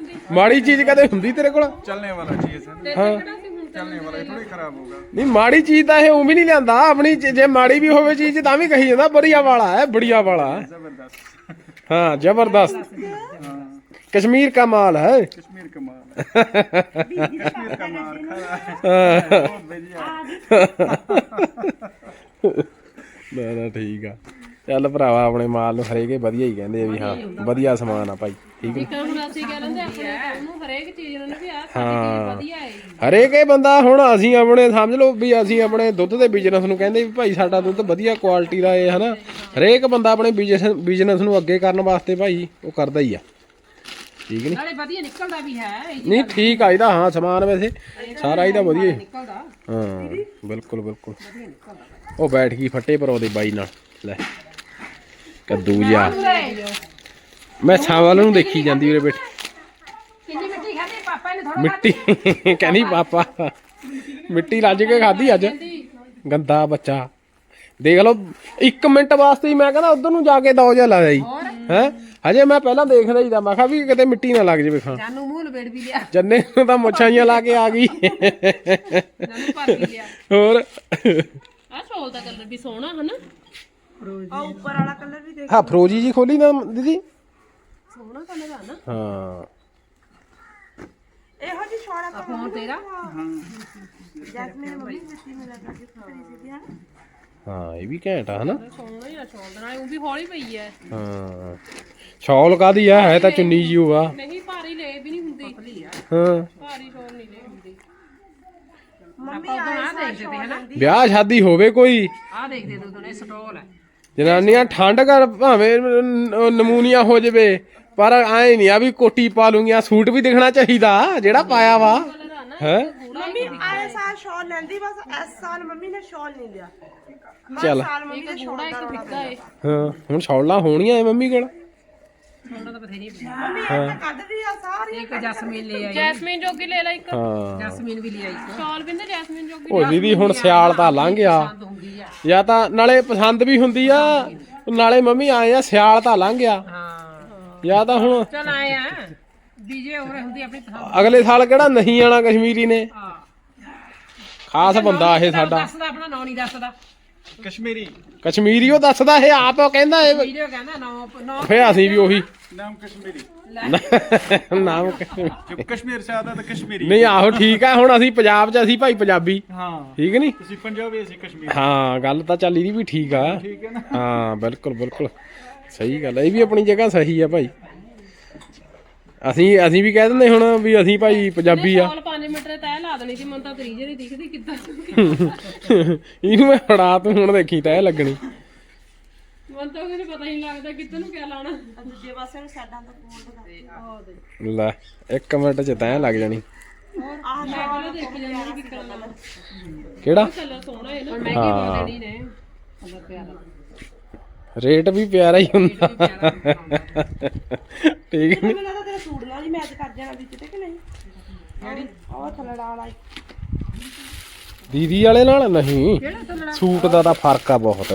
ਮਾੜੀ ਚੀਜ਼ ਕਦੇ ਹੁੰਦੀ ਤੇਰੇ ਕੋਲ चलने वाला चीज है ਤੇ ਕਿਹੜਾ ਸੀ ਹੁਣ चलने वाला ये थोड़ी खराब होगा ਨਹੀਂ ਮਾੜੀ ਚੀਜ਼ ਤਾਂ ਇਹ ਉਹ ਵੀ ਨਹੀਂ ਲਿਆਂਦਾ ਆਪਣੀ ਚ- ਜੇ ਮਾੜੀ ਵੀ ਹੋਵੇ ਚੀਜ਼ ਤਾਂ ਵੀ ਕਹੀ ਜਾਂਦਾ ਬੜੀਆ ਵਾਲਾ ਹੈ ਬੜੀਆ ਵਾਲਾ ਹੈ जबरदस्त हाँ जबरदस्त हाँ कश्मीर का माल है कश्मीर का माल है कश्मीर का माल खरा है बहुत बढ़िया ਨਾ ਨਾ ਠੀਕ ਆ ਚੱਲ ਭਰਾਵਾ ਆਪਣੇ ਮਾਲ ਨੂੰ ਹਰੇਕੇ ਵਧੀਆ ਹੀ ਕਹਿੰਦੇ ਆ ਵੀ ਹਾਂ ਵਧੀਆ ਸਮਾਨ ਆ ਭਾਈ ਠੀਕ ਹੈ ਹੁਣ ਅਸੀਂ ਕਹਿ ਲੈਂਦੇ ਆਪਣੇ ਉਹਨੂੰ ਹਰੇਕ ਚੀਜ਼ ਨੂੰ ਵੀ ਆ ਸਾਡੀ ਚੀਜ਼ ਵਧੀਆ ਹੈ। ਹਰੇਕ ਇਹ ਬੰਦਾ ਹੁਣ ਅਸੀਂ ਆਪਣੇ ਸਮਝ ਲਓ ਵੀ ਅਸੀਂ ਆਪਣੇ ਦੁੱਧ ਦੇ ਬਿਜ਼ਨਸ ਨੂੰ ਕਹਿੰਦੇ ਵੀ ਭਾਈ ਸਾਡਾ ਦੁੱਧ ਵਧੀਆ ਕੁਆਲਿਟੀ ਦਾ ਹੈ ਹਨਾ। ਹਰੇਕ ਬੰਦਾ ਆਪਣੇ ਬਿਜ਼ਨਸ ਨੂੰ ਅੱਗੇ ਕਰਨ ਵਾਸਤੇ ਭਾਈ ਉਹ ਕਰਦਾ ਹੀ ਆ। ਠੀਕ ਨਹੀਂ? ਨਾਲੇ ਵਧੀਆ ਨਿਕਲਦਾ ਵੀ ਹੈ ਨਹੀਂ ਠੀਕ ਆ ਇਹਦਾ ਹਾਂ ਸਮਾਨ ਵੈਸੇ ਸਾਰਾ ਇਹਦਾ ਵਧੀਆ। ਹੀ ਨਿਕਲਦਾ। ਹਾਂ ਬਿਲਕੁਲ ਬਿਲਕੁਲ। ਉਹ ਬੈਠ ਗਈ ਫੱਟੇ ਪਰ ਉਹਦੇ ਬਾਈ ਨਾਲ ਲੈ। ਕੱਦੂ ਜਿਹਾ। ਮੈਂ ਸਾਵਲ ਨੂੰ ਦੇਖੀ ਜਾਂਦੀ ਬੈਠੀ। ਕਿੰਨੀ ਮਿੱਟੀ ਖਾਦੀ ਪਾਪਾ ਨੇ ਥੋੜਾ ਮਿੱਟੀ। ਕਹਿੰਦੀ ਪਾਪਾ ਮਿੱਟੀ ਰੱਜ ਕੇ ਖਾਧੀ ਅੱਜ। ਗੰਦਾ ਬੱਚਾ। ਦੇਖ ਲਓ 1 ਮਿੰਟ ਵਾਸਤੇ ਹੀ ਮੈਂ ਕਹਿੰਦਾ ਉਧਰ ਨੂੰ ਜਾ ਕੇ ਦੌ ਜਾ ਲਾਇਆ ਜੀ ਹੈ? ਹਜੇ ਮੈਂ ਪਹਿਲਾਂ ਦੇਖਦਾ ਹੀ ਤਾਂ ਮੈਂ ਕਿਹਾ ਵੀ ਕਿਤੇ ਮਿੱਟੀ ਨਾ ਲੱਗ ਜਾਵੇ ਖਾਂ ਜਾਨੂ ਮੂੰਹ ਲਵੇੜ ਵੀ ਲਿਆ। ਜੰਨੇ ਨੂੰ ਤਾਂ ਮੁੱਛਾਂ ਲਾ ਕੇ ਆ ਗਈ। ਜਾਨੂੰ ਭਰ ਵੀ ਲਿਆ। ਹੋਰ? ਆ ਸ਼ੋਲ ਦਾ ਕਲਰ ਵੀ ਸੋਹਣਾ ਹਨਾ? ਆ ਉੱਪਰ ਵਾਲਾ ਕਲਰ ਵੀ ਦੇਖ ਹਾਂ ਫਰੋਜੀ ਜੀ ਖੋਲੀ ਨਾ ਦੀਦੀ? ਸੋਹਣਾ ਕਲਰ ਆ ਨਾ। ਹਾਂ। ਇਹੋ ਜੀ ਸ਼ੌਰਾ ਤਾਂ ਫੋਨ ਤੇਰਾ? ਜੈਸਮੀਨ ਮੰਮੀ ਦਿੱਤੀ ਮੈਨੂੰ ਲੱਗਾ ਕਿ ਖਰੀਦੀ ਸੀ ਹਨਾ? ਹਾਂ ਇਹ ਵੀ ਘੈਂਟ ਆ ਹਨਾ? ਸੋਹਣਾ ਹੀ ਆ ਸ਼ੋਲ ਦਾ ਨਾਲ ਉਹ ਵੀ ਹੌਲੀ ਪਈ ਹੈ ਹਾਂ। ਸ਼ੌਲ ਕਾਦੀ ਆ? ਹੈ ਤਾਂ ਚੁੰਨੀ ਜੀ ਓ ਆ ਨਹੀਂ ਭਾਰੀ ਲੈ ਵੀ ਨਹੀਂ ਹੁੰਦੀ। ਹਾਂ। ਭਾਰੀ ਸ਼ੋਲ ਨਹੀਂ ਲੈ ਹੁੰਦੀ। ਮੰਮੀ ਆ ਦੇਖਦੇ ਤੇ ਹਨਾ? ਵਿਆਹ ਸ਼ਾਦੀ ਹੋਵੇ ਕੋਈ। ਆ ਦੇਖਦੇ ਤੂੰ ਇਹ ਸਟੋਲ ਹੈ ਜਨਾਨੀਆਂ ਠੰਡ ਕਰ ਭਾਵੇਂ ਨਮੂਨੀਆ ਹੋ ਜਾਵੇ ਪਰ ਐ ਨਹੀਂ ਆ ਵੀ ਕੋਟੀ ਪਾ ਲੂੰਗੀਆਂ ਸੂਟ ਵੀ ਦਿਖਣਾ ਚਾਹੀਦਾ ਜਿਹੜਾ ਪਾਇਆ ਵਾ। ਹੈ? ਮੰਮੀ ਆਏ ਸਾਲ ਸ਼ਾਲ ਲੈਂਦੀ ਬਸ ਇਸ ਸਾਲ ਮੰਮੀ ਨੇ ਸ਼ਾਲ ਨਹੀਂ ਲਿਆ। ਚੱਲ। ਹਾਂ ਹੁਣ ਸ਼ੌਲਾਂ ਹੋਣੀਆਂ ਐ ਮੰਮੀ ਕੋਲ। ਉਹਨਾਂ ਦਾ ਬਥੇਰੀ ਮੰਮੀ ਇਹ ਕੱਢਦੀ ਆ ਸਾਰੀ ਇੱਕ ਜਸਮੀਨ ਲੈ ਆਈ ਜੈਸਮੀਨ ਜੋਗੀ ਲੈ ਲੈ ਇੱਕ। ਹਾਂ। ਜਸਮੀਨ ਵੀ ਲੈ ਆਈ ਸਿਆਲ ਤਾਂ ਲੰਘ ਨਾਲੇ ਮੰਮੀ ਆਏ ਆ ਸਿਆਲ ਤਾਂ ਲੰਘ ਗਿਆ ਅਗਲੇ ਸਾਲ ਕਿਹੜਾ ਨਹੀਂ ਆਣਾ ਕਸ਼ਮੀਰੀ ਨੇ? ਖਾਸ ਬੰਦਾ ਇਹ ਸਾਡਾ। ਕਸ਼ਮੀਰੀ। ਕਸ਼ਮੀਰੀ ਉਹ ਦੱਸਦਾ ਇਹ ਆਪ ਕਹਿੰਦਾ ਇਹ ਅਸੀਂ ਵੀ ਉਹੀ ਨਾਮ ਕਸ਼ਮੀਰੀ। ਨਾਮ ਕਸ਼ਮੀਰ। ਜੇ ਕਸ਼ਮੀਰ ਸੇ ਤਾਂ ਕਸ਼ਮੀਰੀ। ਨਹੀਂ ਆਹੋ ਠੀਕ ਆ ਹੁਣ ਅਸੀਂ ਪੰਜਾਬ 'ਚ ਅਸੀਂ ਭਾਈ ਪੰਜਾਬੀ। ਹਾਂ। ਠੀਕ ਨਹੀਂ? ਤੁਸੀਂ ਪੰਜਾਬੀ ਅਸੀਂ ਕਸ਼ਮੀਰੀ। ਹਾਂ ਗੱਲ ਤਾਂ ਚੱਲ ਇਹਦੀ ਵੀ ਠੀਕ ਆ। ਠੀਕ ਹੈ ਨਾ। ਬਿਲਕੁਲ ਸਹੀ ਗੱਲ ਆ, ਇਹ ਵੀ ਆਪਣੀ ਜਗ੍ਹਾ ਸਹੀ ਆ ਭਾਈ। ਅਸੀਂ ਅਸੀਂ ਵੀ ਕਹਿ ਦਿੰਦੇ ਹੁਣ ਵੀ ਅਸੀਂ ਭਾਈ ਪੰਜਾਬੀ ਆ। ਇਹਨੂੰ ਮੈਂ ਫੜਾ ਤੂੰ ਹੁਣ ਦੇਖੀ ਤਾਂ ਇਹ ਲੱਗਣੀ। ਮੈਨੂੰ ਤਾਂ ਉਹਨੂੰ ਪਤਾ ਹੀ ਨਹੀਂ ਲੱਗਦਾ ਕਿੱਧਰ ਨੂੰ ਕਿਆ ਲਾਣਾ ਦੂਜੇ ਪਾਸੇ ਨੂੰ ਸਾਡਾਂ ਦਾ। ਕੋਲ ਦਾ ਲੈ ਇੱਕ ਮਿੰਟ ਚ ਤੈਂ ਲੱਗ ਜਾਣੀ। ਆਹ ਮੈਂ ਪਹਿਲਾਂ ਦੇਖ ਜਾਂਦੀ ਵੀ ਕਿੱਕਰ ਲਾਣਾ ਕਿਹੜਾ? ਕਲਰ ਸੋਹਣਾ ਹੈ ਨਾ ਮਹਿੰਗੀ ਬਹੁਤ ਦੇਣੀ ਨੇ। ਕਲਰ ਪਿਆਰਾ। ਰੇਟ ਵੀ ਪਿਆਰਾ ਹੀ ਹੁੰਦਾ। ਠੀਕ ਨੀ ਮੈਨੂੰ ਲੱਗਦਾ ਤੇਰਾ ਸੂਟ ਨਾਲ ਹੀ ਮੈਚ ਕਰ ਜਾਣਾ ਵਿੱਚ ਤੇ ਕਿ ਨਹੀਂ? ਜਿਹੜੀ? ਉਹ ਥਲੜਾ ਵਾਲਾ ਦੀਦੀ ਵਾਲੇ ਨਾਲ ਨਹੀਂ। ਸੂਟ ਦਾ ਤਾਂ ਫ਼ਰਕ ਆ ਬਹੁਤ।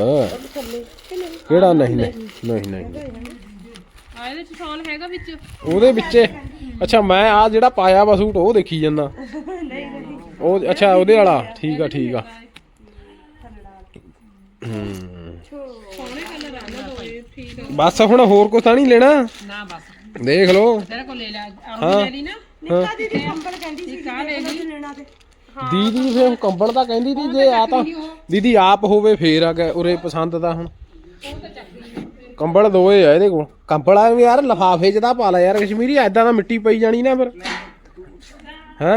ਕਿਹੜਾ? ਨਹੀਂ ਨਹੀਂ। ਨਹੀਂ ਨਹੀਂ। ਆ ਇਹਦੇ ਚ ਸ਼ਾਲ ਹੈਗਾ ਵਿੱਚ। ਉਹਦੇ ਵਿੱਚ? ਅੱਛਾ ਮੈਂ ਆ ਜਿਹੜਾ ਪਾਇਆ ਵਾ ਸੂਟ ਉਹ ਦੇਖੀ ਜਾਂਦਾ। ਉਹ ਅੱਛਾ ਉਹਦੇ ਵਾਲਾ। ਠੀਕ ਆ ਠੀਕ ਆ। ਹੂੰ। ਸੋਹਣੇ ਕਲਰ ਆ ਨਾ ਦੋਏ ਠੀਕ ਠੀਕ ਬਸ ਹੁਣ ਹੋਰ ਕੁਛ ਤਾਂ ਨਹੀਂ ਲੈਣਾ? ਨਾ ਬਸ। ਦੇਖ ਲਓ। ਤੇਰੇ ਕੋਲ ਲੈ ਲੈ। ਆਹ ਲੈ ਲਈ ਨਾ। ਨਿੱਕਾ ਦੀਦੀ ਕੰਬਲ ਕਹਿੰਦੀ ਸੀ ਕਾ ਲੈ ਲਈ। ਲੈਣਾ ਤੇ। ਦੀਦੀ ਫੇ ਕੰਬਲ ਤਾਂ ਕਹਿੰਦੀ ਸੀ ਜੇ ਆ ਤਾਂ। ਦੀਦੀ ਆਪ ਹੋਵੇ ਫੇਰ ਆ ਗਿਆ ਉਰੇ ਪਸੰਦ ਤਾਂ ਹੁਣ। ਕੰਬਲ ਦੋਏ ਆ ਇਹਦੇ ਕੋਲ ਕੰਬਲ ਆ ਵੀ ਯਾਰ ਲਫਾਫੇ 'ਚ ਤਾਂ ਪਾ ਲੈ ਯਾਰ ਕਸ਼ਮੀਰੀ ਐਦਾਂ ਤਾਂ ਮਿੱਟੀ ਪਈ ਜਾਣੀ ਨਾ ਫਿਰ ਹੈ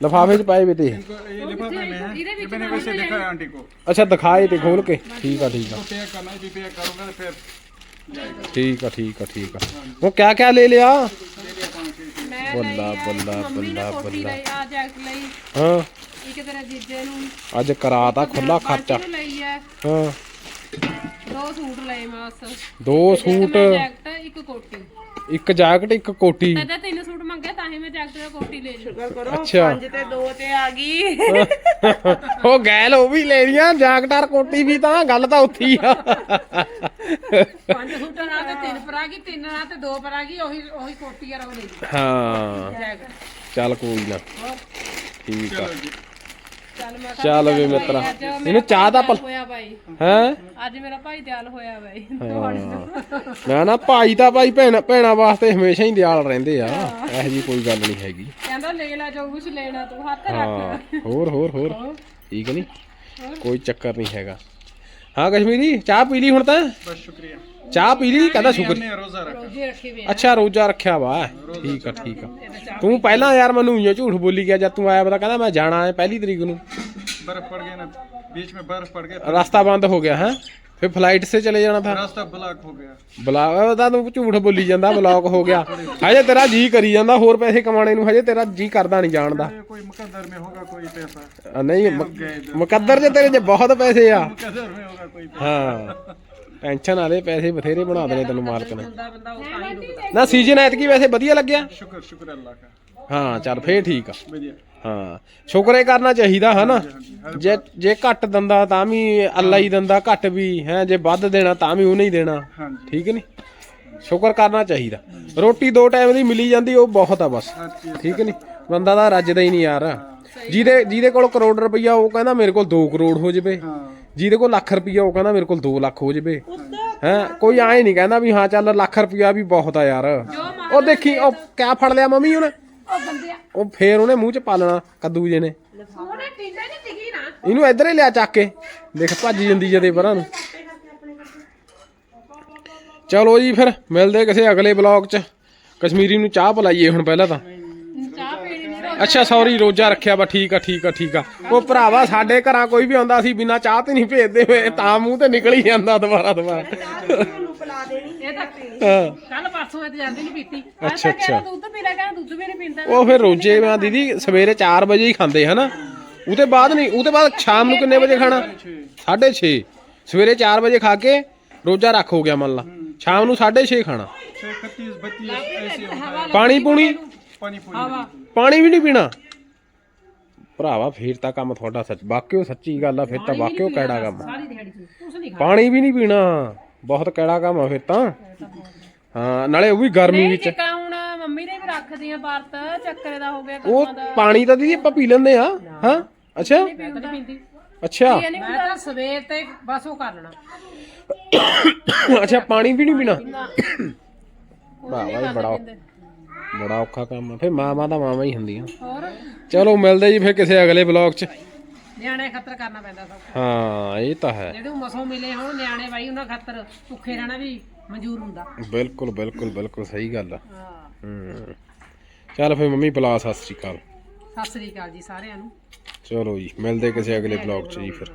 ਲਫਾਫੇ 'ਚ ਪਾਏ ਵੇ ਤੇ ये लिफाफे में है ये मैंने वैसे देखा है आंटी को ਅੱਛਾ ਦਿਖਾਏ ਤੇ ਖੋਲ ਕੇ ਠੀਕ ਆ ਠੀਕ ਆ तो पैक करना है जी पैक करूंगा तो फिर ਠੀਕ ਆ ਠੀਕ ਆ ਠੀਕ ਆ ਉਹ ਕਿਆ ਕਿਆ ਲੈ ਲਿਆ ਮੈਂ ਬੱਲਾ, ਲਈ ਆ, ਬੱਲਾ, ਇੱਕ ਮੰਮੀ ਨੇ ਬੱਲਾ, ਕੋਟੀ ਬੱਲਾ। ਲਈ ਆ ਜੈਕਟ ਲਈ ਹਾਂ ਇੱਕ ਤੇਰੇ ਜੀਜੇ ਨੂੰ ਅੱਜ ਕਰਾਤਾ ਖੁੱਲਾ ਖਰਚਾ ਬੰਟੀ ਨੂੰ ਲਈ ਆ ਹਾਂ ਦੋ ਸੂਟ ਲਏ ਮੈਂ ਬਸ ਦੋ ਸੂਟ। ਜੈਕਟ ਇੱਕ ਕੋਟੀ। ਇੱਕ ਜੈਕਟ ਇੱਕ ਕੋਟੀ। ਤੇ ਤਿੰਨ ਸੂਟ ਮੰਗੇ ਤਾਂ ਹੀ ਮੈਂ ਜੈਕਟ ਤੇ ਕੋਟੀ ਲੈ ਲਈ। ਸ਼ੁਕਰ ਕਰੋ ਅੱਛਾ। ਪੰਜ ਤੇ ਦੋ ਤੇ ਆ ਗਈ। ਉਹ ਗੈਲ ਉਹ ਵੀ ਲੈ ਲੀਆਂ ਜੈਕਟਾਰ ਕੋਟੀ ਵੀ ਤਾਂ ਗੱਲ ਤਾਂ ਉੱਥੀ ਆ। ਪੰਜ ਸੂਟਾਂ ਨਾਲ ਤੇ ਤਿੰਨ ਪਰ ਆ ਗਈ ਤਿੰਨ ਨਾਲ ਤੇ ਦੋ ਪਰ ਆ ਗਈ ਉਹੀ ਉਹੀ ਕੋਟੀ ਆ ਰੋ ਲਈ ਹਾਂ। ਜੈਕਟ। ਚੱਲ ਕੋਈ ਨਾ। ਠੀਕ ਆ। ਚੱਲ ਵੀ ਮਿੱਤਰਾ ਇਹਨੂੰ ਚਾਹ ਦਾ ਪਲ ਹੋਇਆ ਬਾਈ ਹੈ? ਅੱਜ ਮੇਰਾ ਭਾਈ ਦਿਆਲ ਹੋਇਆ ਬਾਈ ਨਾ ਨਾ ਭਾਈ ਤਾਂ ਭਾਈ ਭੈਣ ਭੈਣਾ ਵਾਸਤੇ ਹਮੇਸ਼ਾ ਹੀ ਦਿਆਲ ਰਹਿੰਦੇ ਆ। ਇਹ ਜੀ ਕੋਈ ਗੱਲ ਨਹੀਂ ਹੈਗੀ। ਕਹਿੰਦਾ ਲੈ ਲੈ ਜੋ ਕੁਝ ਲੈਣਾ ਤੂੰ ਹੱਥ ਰੱਖ। ਹੋਰ ਹੋਰ ਹੋਰ। ਠੀਕ ਨਹੀਂ? ਕੋਈ ਚੱਕਰ ਨਹੀਂ ਹੈਗਾ। ਹਾਂ ਕਸ਼ਮੀਰੀ ਚਾਹ ਪੀ ਲਈ ਹੁਣ ਤਾਂ? ਬਸ ਸ਼ੁਕਰੀਆ। ਚਾਹ ਪੀ ਲਈ ਕਹਿੰਦਾ ਸ਼ੁਕਰ हमने रोजा रखा ਜੇ ਰੱਖੇ ਵੇ ਅੱਛਾ ਰੋਜ਼ਾ ਰੱਖਿਆ ਵਾ ਠੀਕ ਆ ਠੀਕ ਆ ਤੂੰ ਪਹਿਲਾਂ ਯਾਰ ਮੈਨੂੰ ਇਉਂ ਝੂਠ ਬੋਲੀ ਗਿਆ ਜਦ ਤੂੰ ਆਇਆ ਪਤਾ ਕਹਿੰਦਾ ਮੈਂ ਜਾਣਾ ਹੈ ਪਹਿਲੀ ਤਰੀਕ ਨੂੰ बर्फ पड़ गई ना बीच में बर्फ पड़ गई ਰਸਤਾ ਬੰਦ ਹੋ ਗਿਆ ਹੈ ਫਿਰ ਫਲਾਈਟ ਸੇ ਚਲੇ ਜਾਣਾ ਥਾ रास्ता ब्लॉक हो गया ਬਲਾ ਉਹਦਾ ਤੂੰ ਝੂਠ ਬੋਲੀ ਜਾਂਦਾ ਬਲੌਕ ਹੋ ਗਿਆ ਹਜੇ ਤੇਰਾ ਜੀ ਕਰੀ ਜਾਂਦਾ ਹੋਰ ਪੈਸੇ ਕਮਾਣੇ ਨੂੰ ਹਜੇ ਤੇਰਾ ਜੀ ਕਰਦਾ ਨਹੀਂ ਜਾਣ ਦਾ ये कोई मुकद्दर में होगा कोई पैसा ਆ, ਨਹੀਂ ਮ- ਮੁਕੱਦਰ ਜੇ ਤੇਰੇ 'ਚ ਬਹੁਤ ਪੈਸੇ ਆ मुकद्दर में होगा कोई पैसा ਹਾਂ ਟੈਨਸ਼ਨ ਆਲੇ ਪੈਸੇ ਬਥੇਰੇ ਬਣਾ ਦੇਣੇ ਤੈਨੂੰ ਮਾਲਕ ਨੇ। ਨਾ ਸੀਜ਼ਨ ਐਤਕੀ ਵੈਸੇ ਵਧੀਆ ਲੱਗਿਆ। ਸ਼ੁਕਰ ਸ਼ੁਕਰ ਅੱਲਾਹ ਦਾ। ਹਾਂ ਚੱਲ ਫੇਰ ਠੀਕ ਆ। ਵਧੀਆ। ਹਾਂ ਸ਼ੁਕਰੇ ਕਰਨਾ ਚਾਹੀਦਾ ਹਨਾ? ਜੇ ਜੇ ਘੱਟ ਦਿੰਦਾ ਤਾਂ ਵੀ ਅੱਲਾ ਹੀ ਦਿੰਦਾ ਘੱਟ ਵੀ ਹੈ ਜੇ ਵੱਧ ਦੇਣਾ ਤਾਂ ਵੀ ਉਹਨੇ ਹੀ ਦੇਣਾ। ਠੀਕ ਨਹੀਂ ਸ਼ੁਕਰ ਕਰਨਾ ਚਾਹੀਦਾ। ਰੋਟੀ ਦੋ ਟਾਈਮ ਦੀ ਮਿਲੀ ਜਾਂਦੀ ਉਹ ਬਹੁਤ ਆ ਬਸ। ਠੀਕ ਨਹੀਂ ਬੰਦਾ ਦਾ ਰੱਜਦਾ ਹੀ ਨਹੀਂ ਯਾਰ। ਜਿਹਦੇ ਜਿਹਦੇ ਕੋਲ ਕਰੋੜ ਰੁਪਈਆ ਉਹ ਕਹਿੰਦਾ ਮੇਰੇ ਕੋਲ 2 ਕਰੋੜ ਹੋ ਜਵੇ। हाँ ਜਿਹਦੇ ਕੋਲ ਲੱਖ ਰੁਪਈਆ ਉਹ ਕਹਿੰਦਾ ਮੇਰੇ ਕੋਲ 2 ਲੱਖ ਹੋ ਜਵੇ। ਹੈ ਕੋਈ ਐ ਨਹੀਂ ਕਹਿੰਦਾ ਵੀ ਹਾਂ ਚੱਲ ਲੱਖ ਰੁਪਈਆ ਵੀ ਬਹੁਤ ਆ ਯਾਰ। ਉਹ ਦੇਖੀ ਉਹ ਕਿਆ ਫੜ ਲਿਆ ਮੰਮੀ ਉਹਨੇ? ਉਹ ਬੰਦਿਆ। ਉਹ ਫੇਰ ਉਹਨੇ ਮੂੰਹ ਚ ਪਾ ਲੈਣਾ ਕੱਦੂ ਜੇ ਨੇ। ਉਹਨੇ ਟੀਲੇ ਨਹੀਂ ਦਿਖੀ ਨਾ। ਇਹਨੂੰ ਇੱਧਰ ਹੀ ਲਿਆ ਚੱਕ ਕੇ। ਦੇਖ ਭੱਜ ਜਾਂਦੀ ਜਦੇ ਪਰਾਂ ਨੂੰ। ਚਲੋ ਜੀ ਫਿਰ ਮਿਲਦੇ ਕਿਸੇ ਅਗਲੇ ਬਲੌਗ 'ਚ। ਕਸ਼ਮੀਰੀ ਨੂੰ ਚਾਹ ਪਿਲਾਈਏ ਹੁਣ ਪਹਿਲਾਂ ਤਾਂ। ਅੱਛਾ ਸੌਰੀ ਰੋਜਾ ਰੱਖਿਆ ਵਾ ਠੀਕ ਆ ਠੀਕ ਆ ਠੀਕ ਆ। ਉਹ ਭਰਾਵਾ ਸਾਡੇ ਘਰਾਂ ਕੋਈ ਵੀ ਆਉਂਦਾ ਸੀ ਬਿਨਾ ਚਾਹ ਤੇ ਨਹੀਂ ਭੇਜਦੇ ਹੋਏ ਤਾਂ ਮੂੰਹ ਤੇ ਨਿਕਲ ਹੀ ਜਾਂਦਾ ਦੁਬਾਰਾ ਦੁਬਾਰਾ। ਉਹ ਫਿਰ ਰੋਜੇ ਮੈਂ ਦੀਦੀ ਸਵੇਰੇ 4 ਵਜੇ ਹੀ ਖਾਂਦੇ ਹਨਾ? ਉਹਦੇ ਬਾਅਦ ਨਹੀਂ ਉਹਦੇ ਬਾਅਦ ਸ਼ਾਮ ਨੂੰ ਕਿੰਨੇ ਵਜੇ ਖਾਣਾ? 6:30 ਸਵੇਰੇ 4 ਵਜੇ ਖਾ ਕੇ ਰੋਜਾ ਰੱਖ ਹੋ ਗਿਆ ਮੰਨ ਲਾ। ਸ਼ਾਮ ਨੂੰ 6:30 ਖਾਣਾ। 6:31 32 ਐਸੇ ਪਾਣੀ ਪੂਣੀ ਪਾਣੀ ਵੀ ਨਹੀਂ ਪੀਣਾ? ਭਰਾਵਾ ਫੇਰ ਤਾਂ ਕੰਮ ਤੁਹਾਡਾ ਸੱਚ ਵਾਕਿਓ ਸੱਚੀ ਗੱਲ ਆ ਫੇਰ ਤਾਂ ਵਾਕਿਓ ਕਿਹੜਾ ਕੰਮ ਪਾਣੀ ਵੀ ਨਹੀਂ ਪੀਣਾ ਬਹੁਤ ਕਿਹੜਾ ਕੰਮ ਆ ਫੇਰ ਤਾਂ। ਹਾਂ ਨਾਲੇ ਉਹ ਵੀ ਗਰਮੀ ਵਿੱਚ। ਉਹ ਪਾਣੀ ਤਾਂ ਦੀਦੀ ਆਪਾਂ ਪੀ ਲੈਂਦੇ ਆ ਹਾਂ ਅੱਛਾ। ਅੱਛਾ। ਸਵੇਰ ਤੇ ਬਸ ਅੱਛਾ ਪਾਣੀ ਵੀ ਨਹੀਂ ਪੀਣਾ। ਵਾਹ ਵਾਹ ਬੜਾ ਬੜਾ ਔਖਾ ਕੰਮ ਆ। ਫਿਰ ਮਾਵਾਂ ਤਾਂ ਮਾਵਾਂ ਹੀ ਹੁੰਦੀਆਂ। ਹੋਰ? ਚਲੋ ਮਿਲਦੇ ਜੀ ਫਿਰ ਕਿਸੇ ਅਗਲੇ ਬਲੌਗ 'ਚ। ਨਿਆਣੇ ਖਤਰ ਕਰਨਾ ਪੈਂਦਾ ਸਭ ਹਾਂ ਇਹ ਤਾਂ ਹੈ। ਜਿਹੜੇ ਮਸੋਂ ਮਿਲੇ ਹੋਣ ਨਿਆਣੇ ਬਾਈ ਉਹਨਾਂ ਖਾਤਰ ਭੁੱਖੇ ਰਹਿਣਾ ਵੀ ਮਨਜ਼ੂਰ ਹੁੰਦਾ। ਬਿਲਕੁਲ ਬਿਲਕੁਲ ਬਿਲਕੁਲ ਸਹੀ ਗੱਲ ਆ। ਹਾਂ। ਹੂੰ। ਚੱਲ ਫਿਰ ਮੰਮੀ ਬੁਲਾ ਸਤਿ ਸ਼੍ਰੀ ਅਕਾਲ। ਸਤਿ ਸ੍ਰੀ ਅਕਾਲ ਜੀ ਸਾਰਿਆਂ ਨੂੰ। ਚਲੋ ਜੀ ਮਿਲਦੇ ਕਿਸੇ ਅਗਲੇ ਬਲੌਗ 'ਚ ਜੀ ਫਿਰ।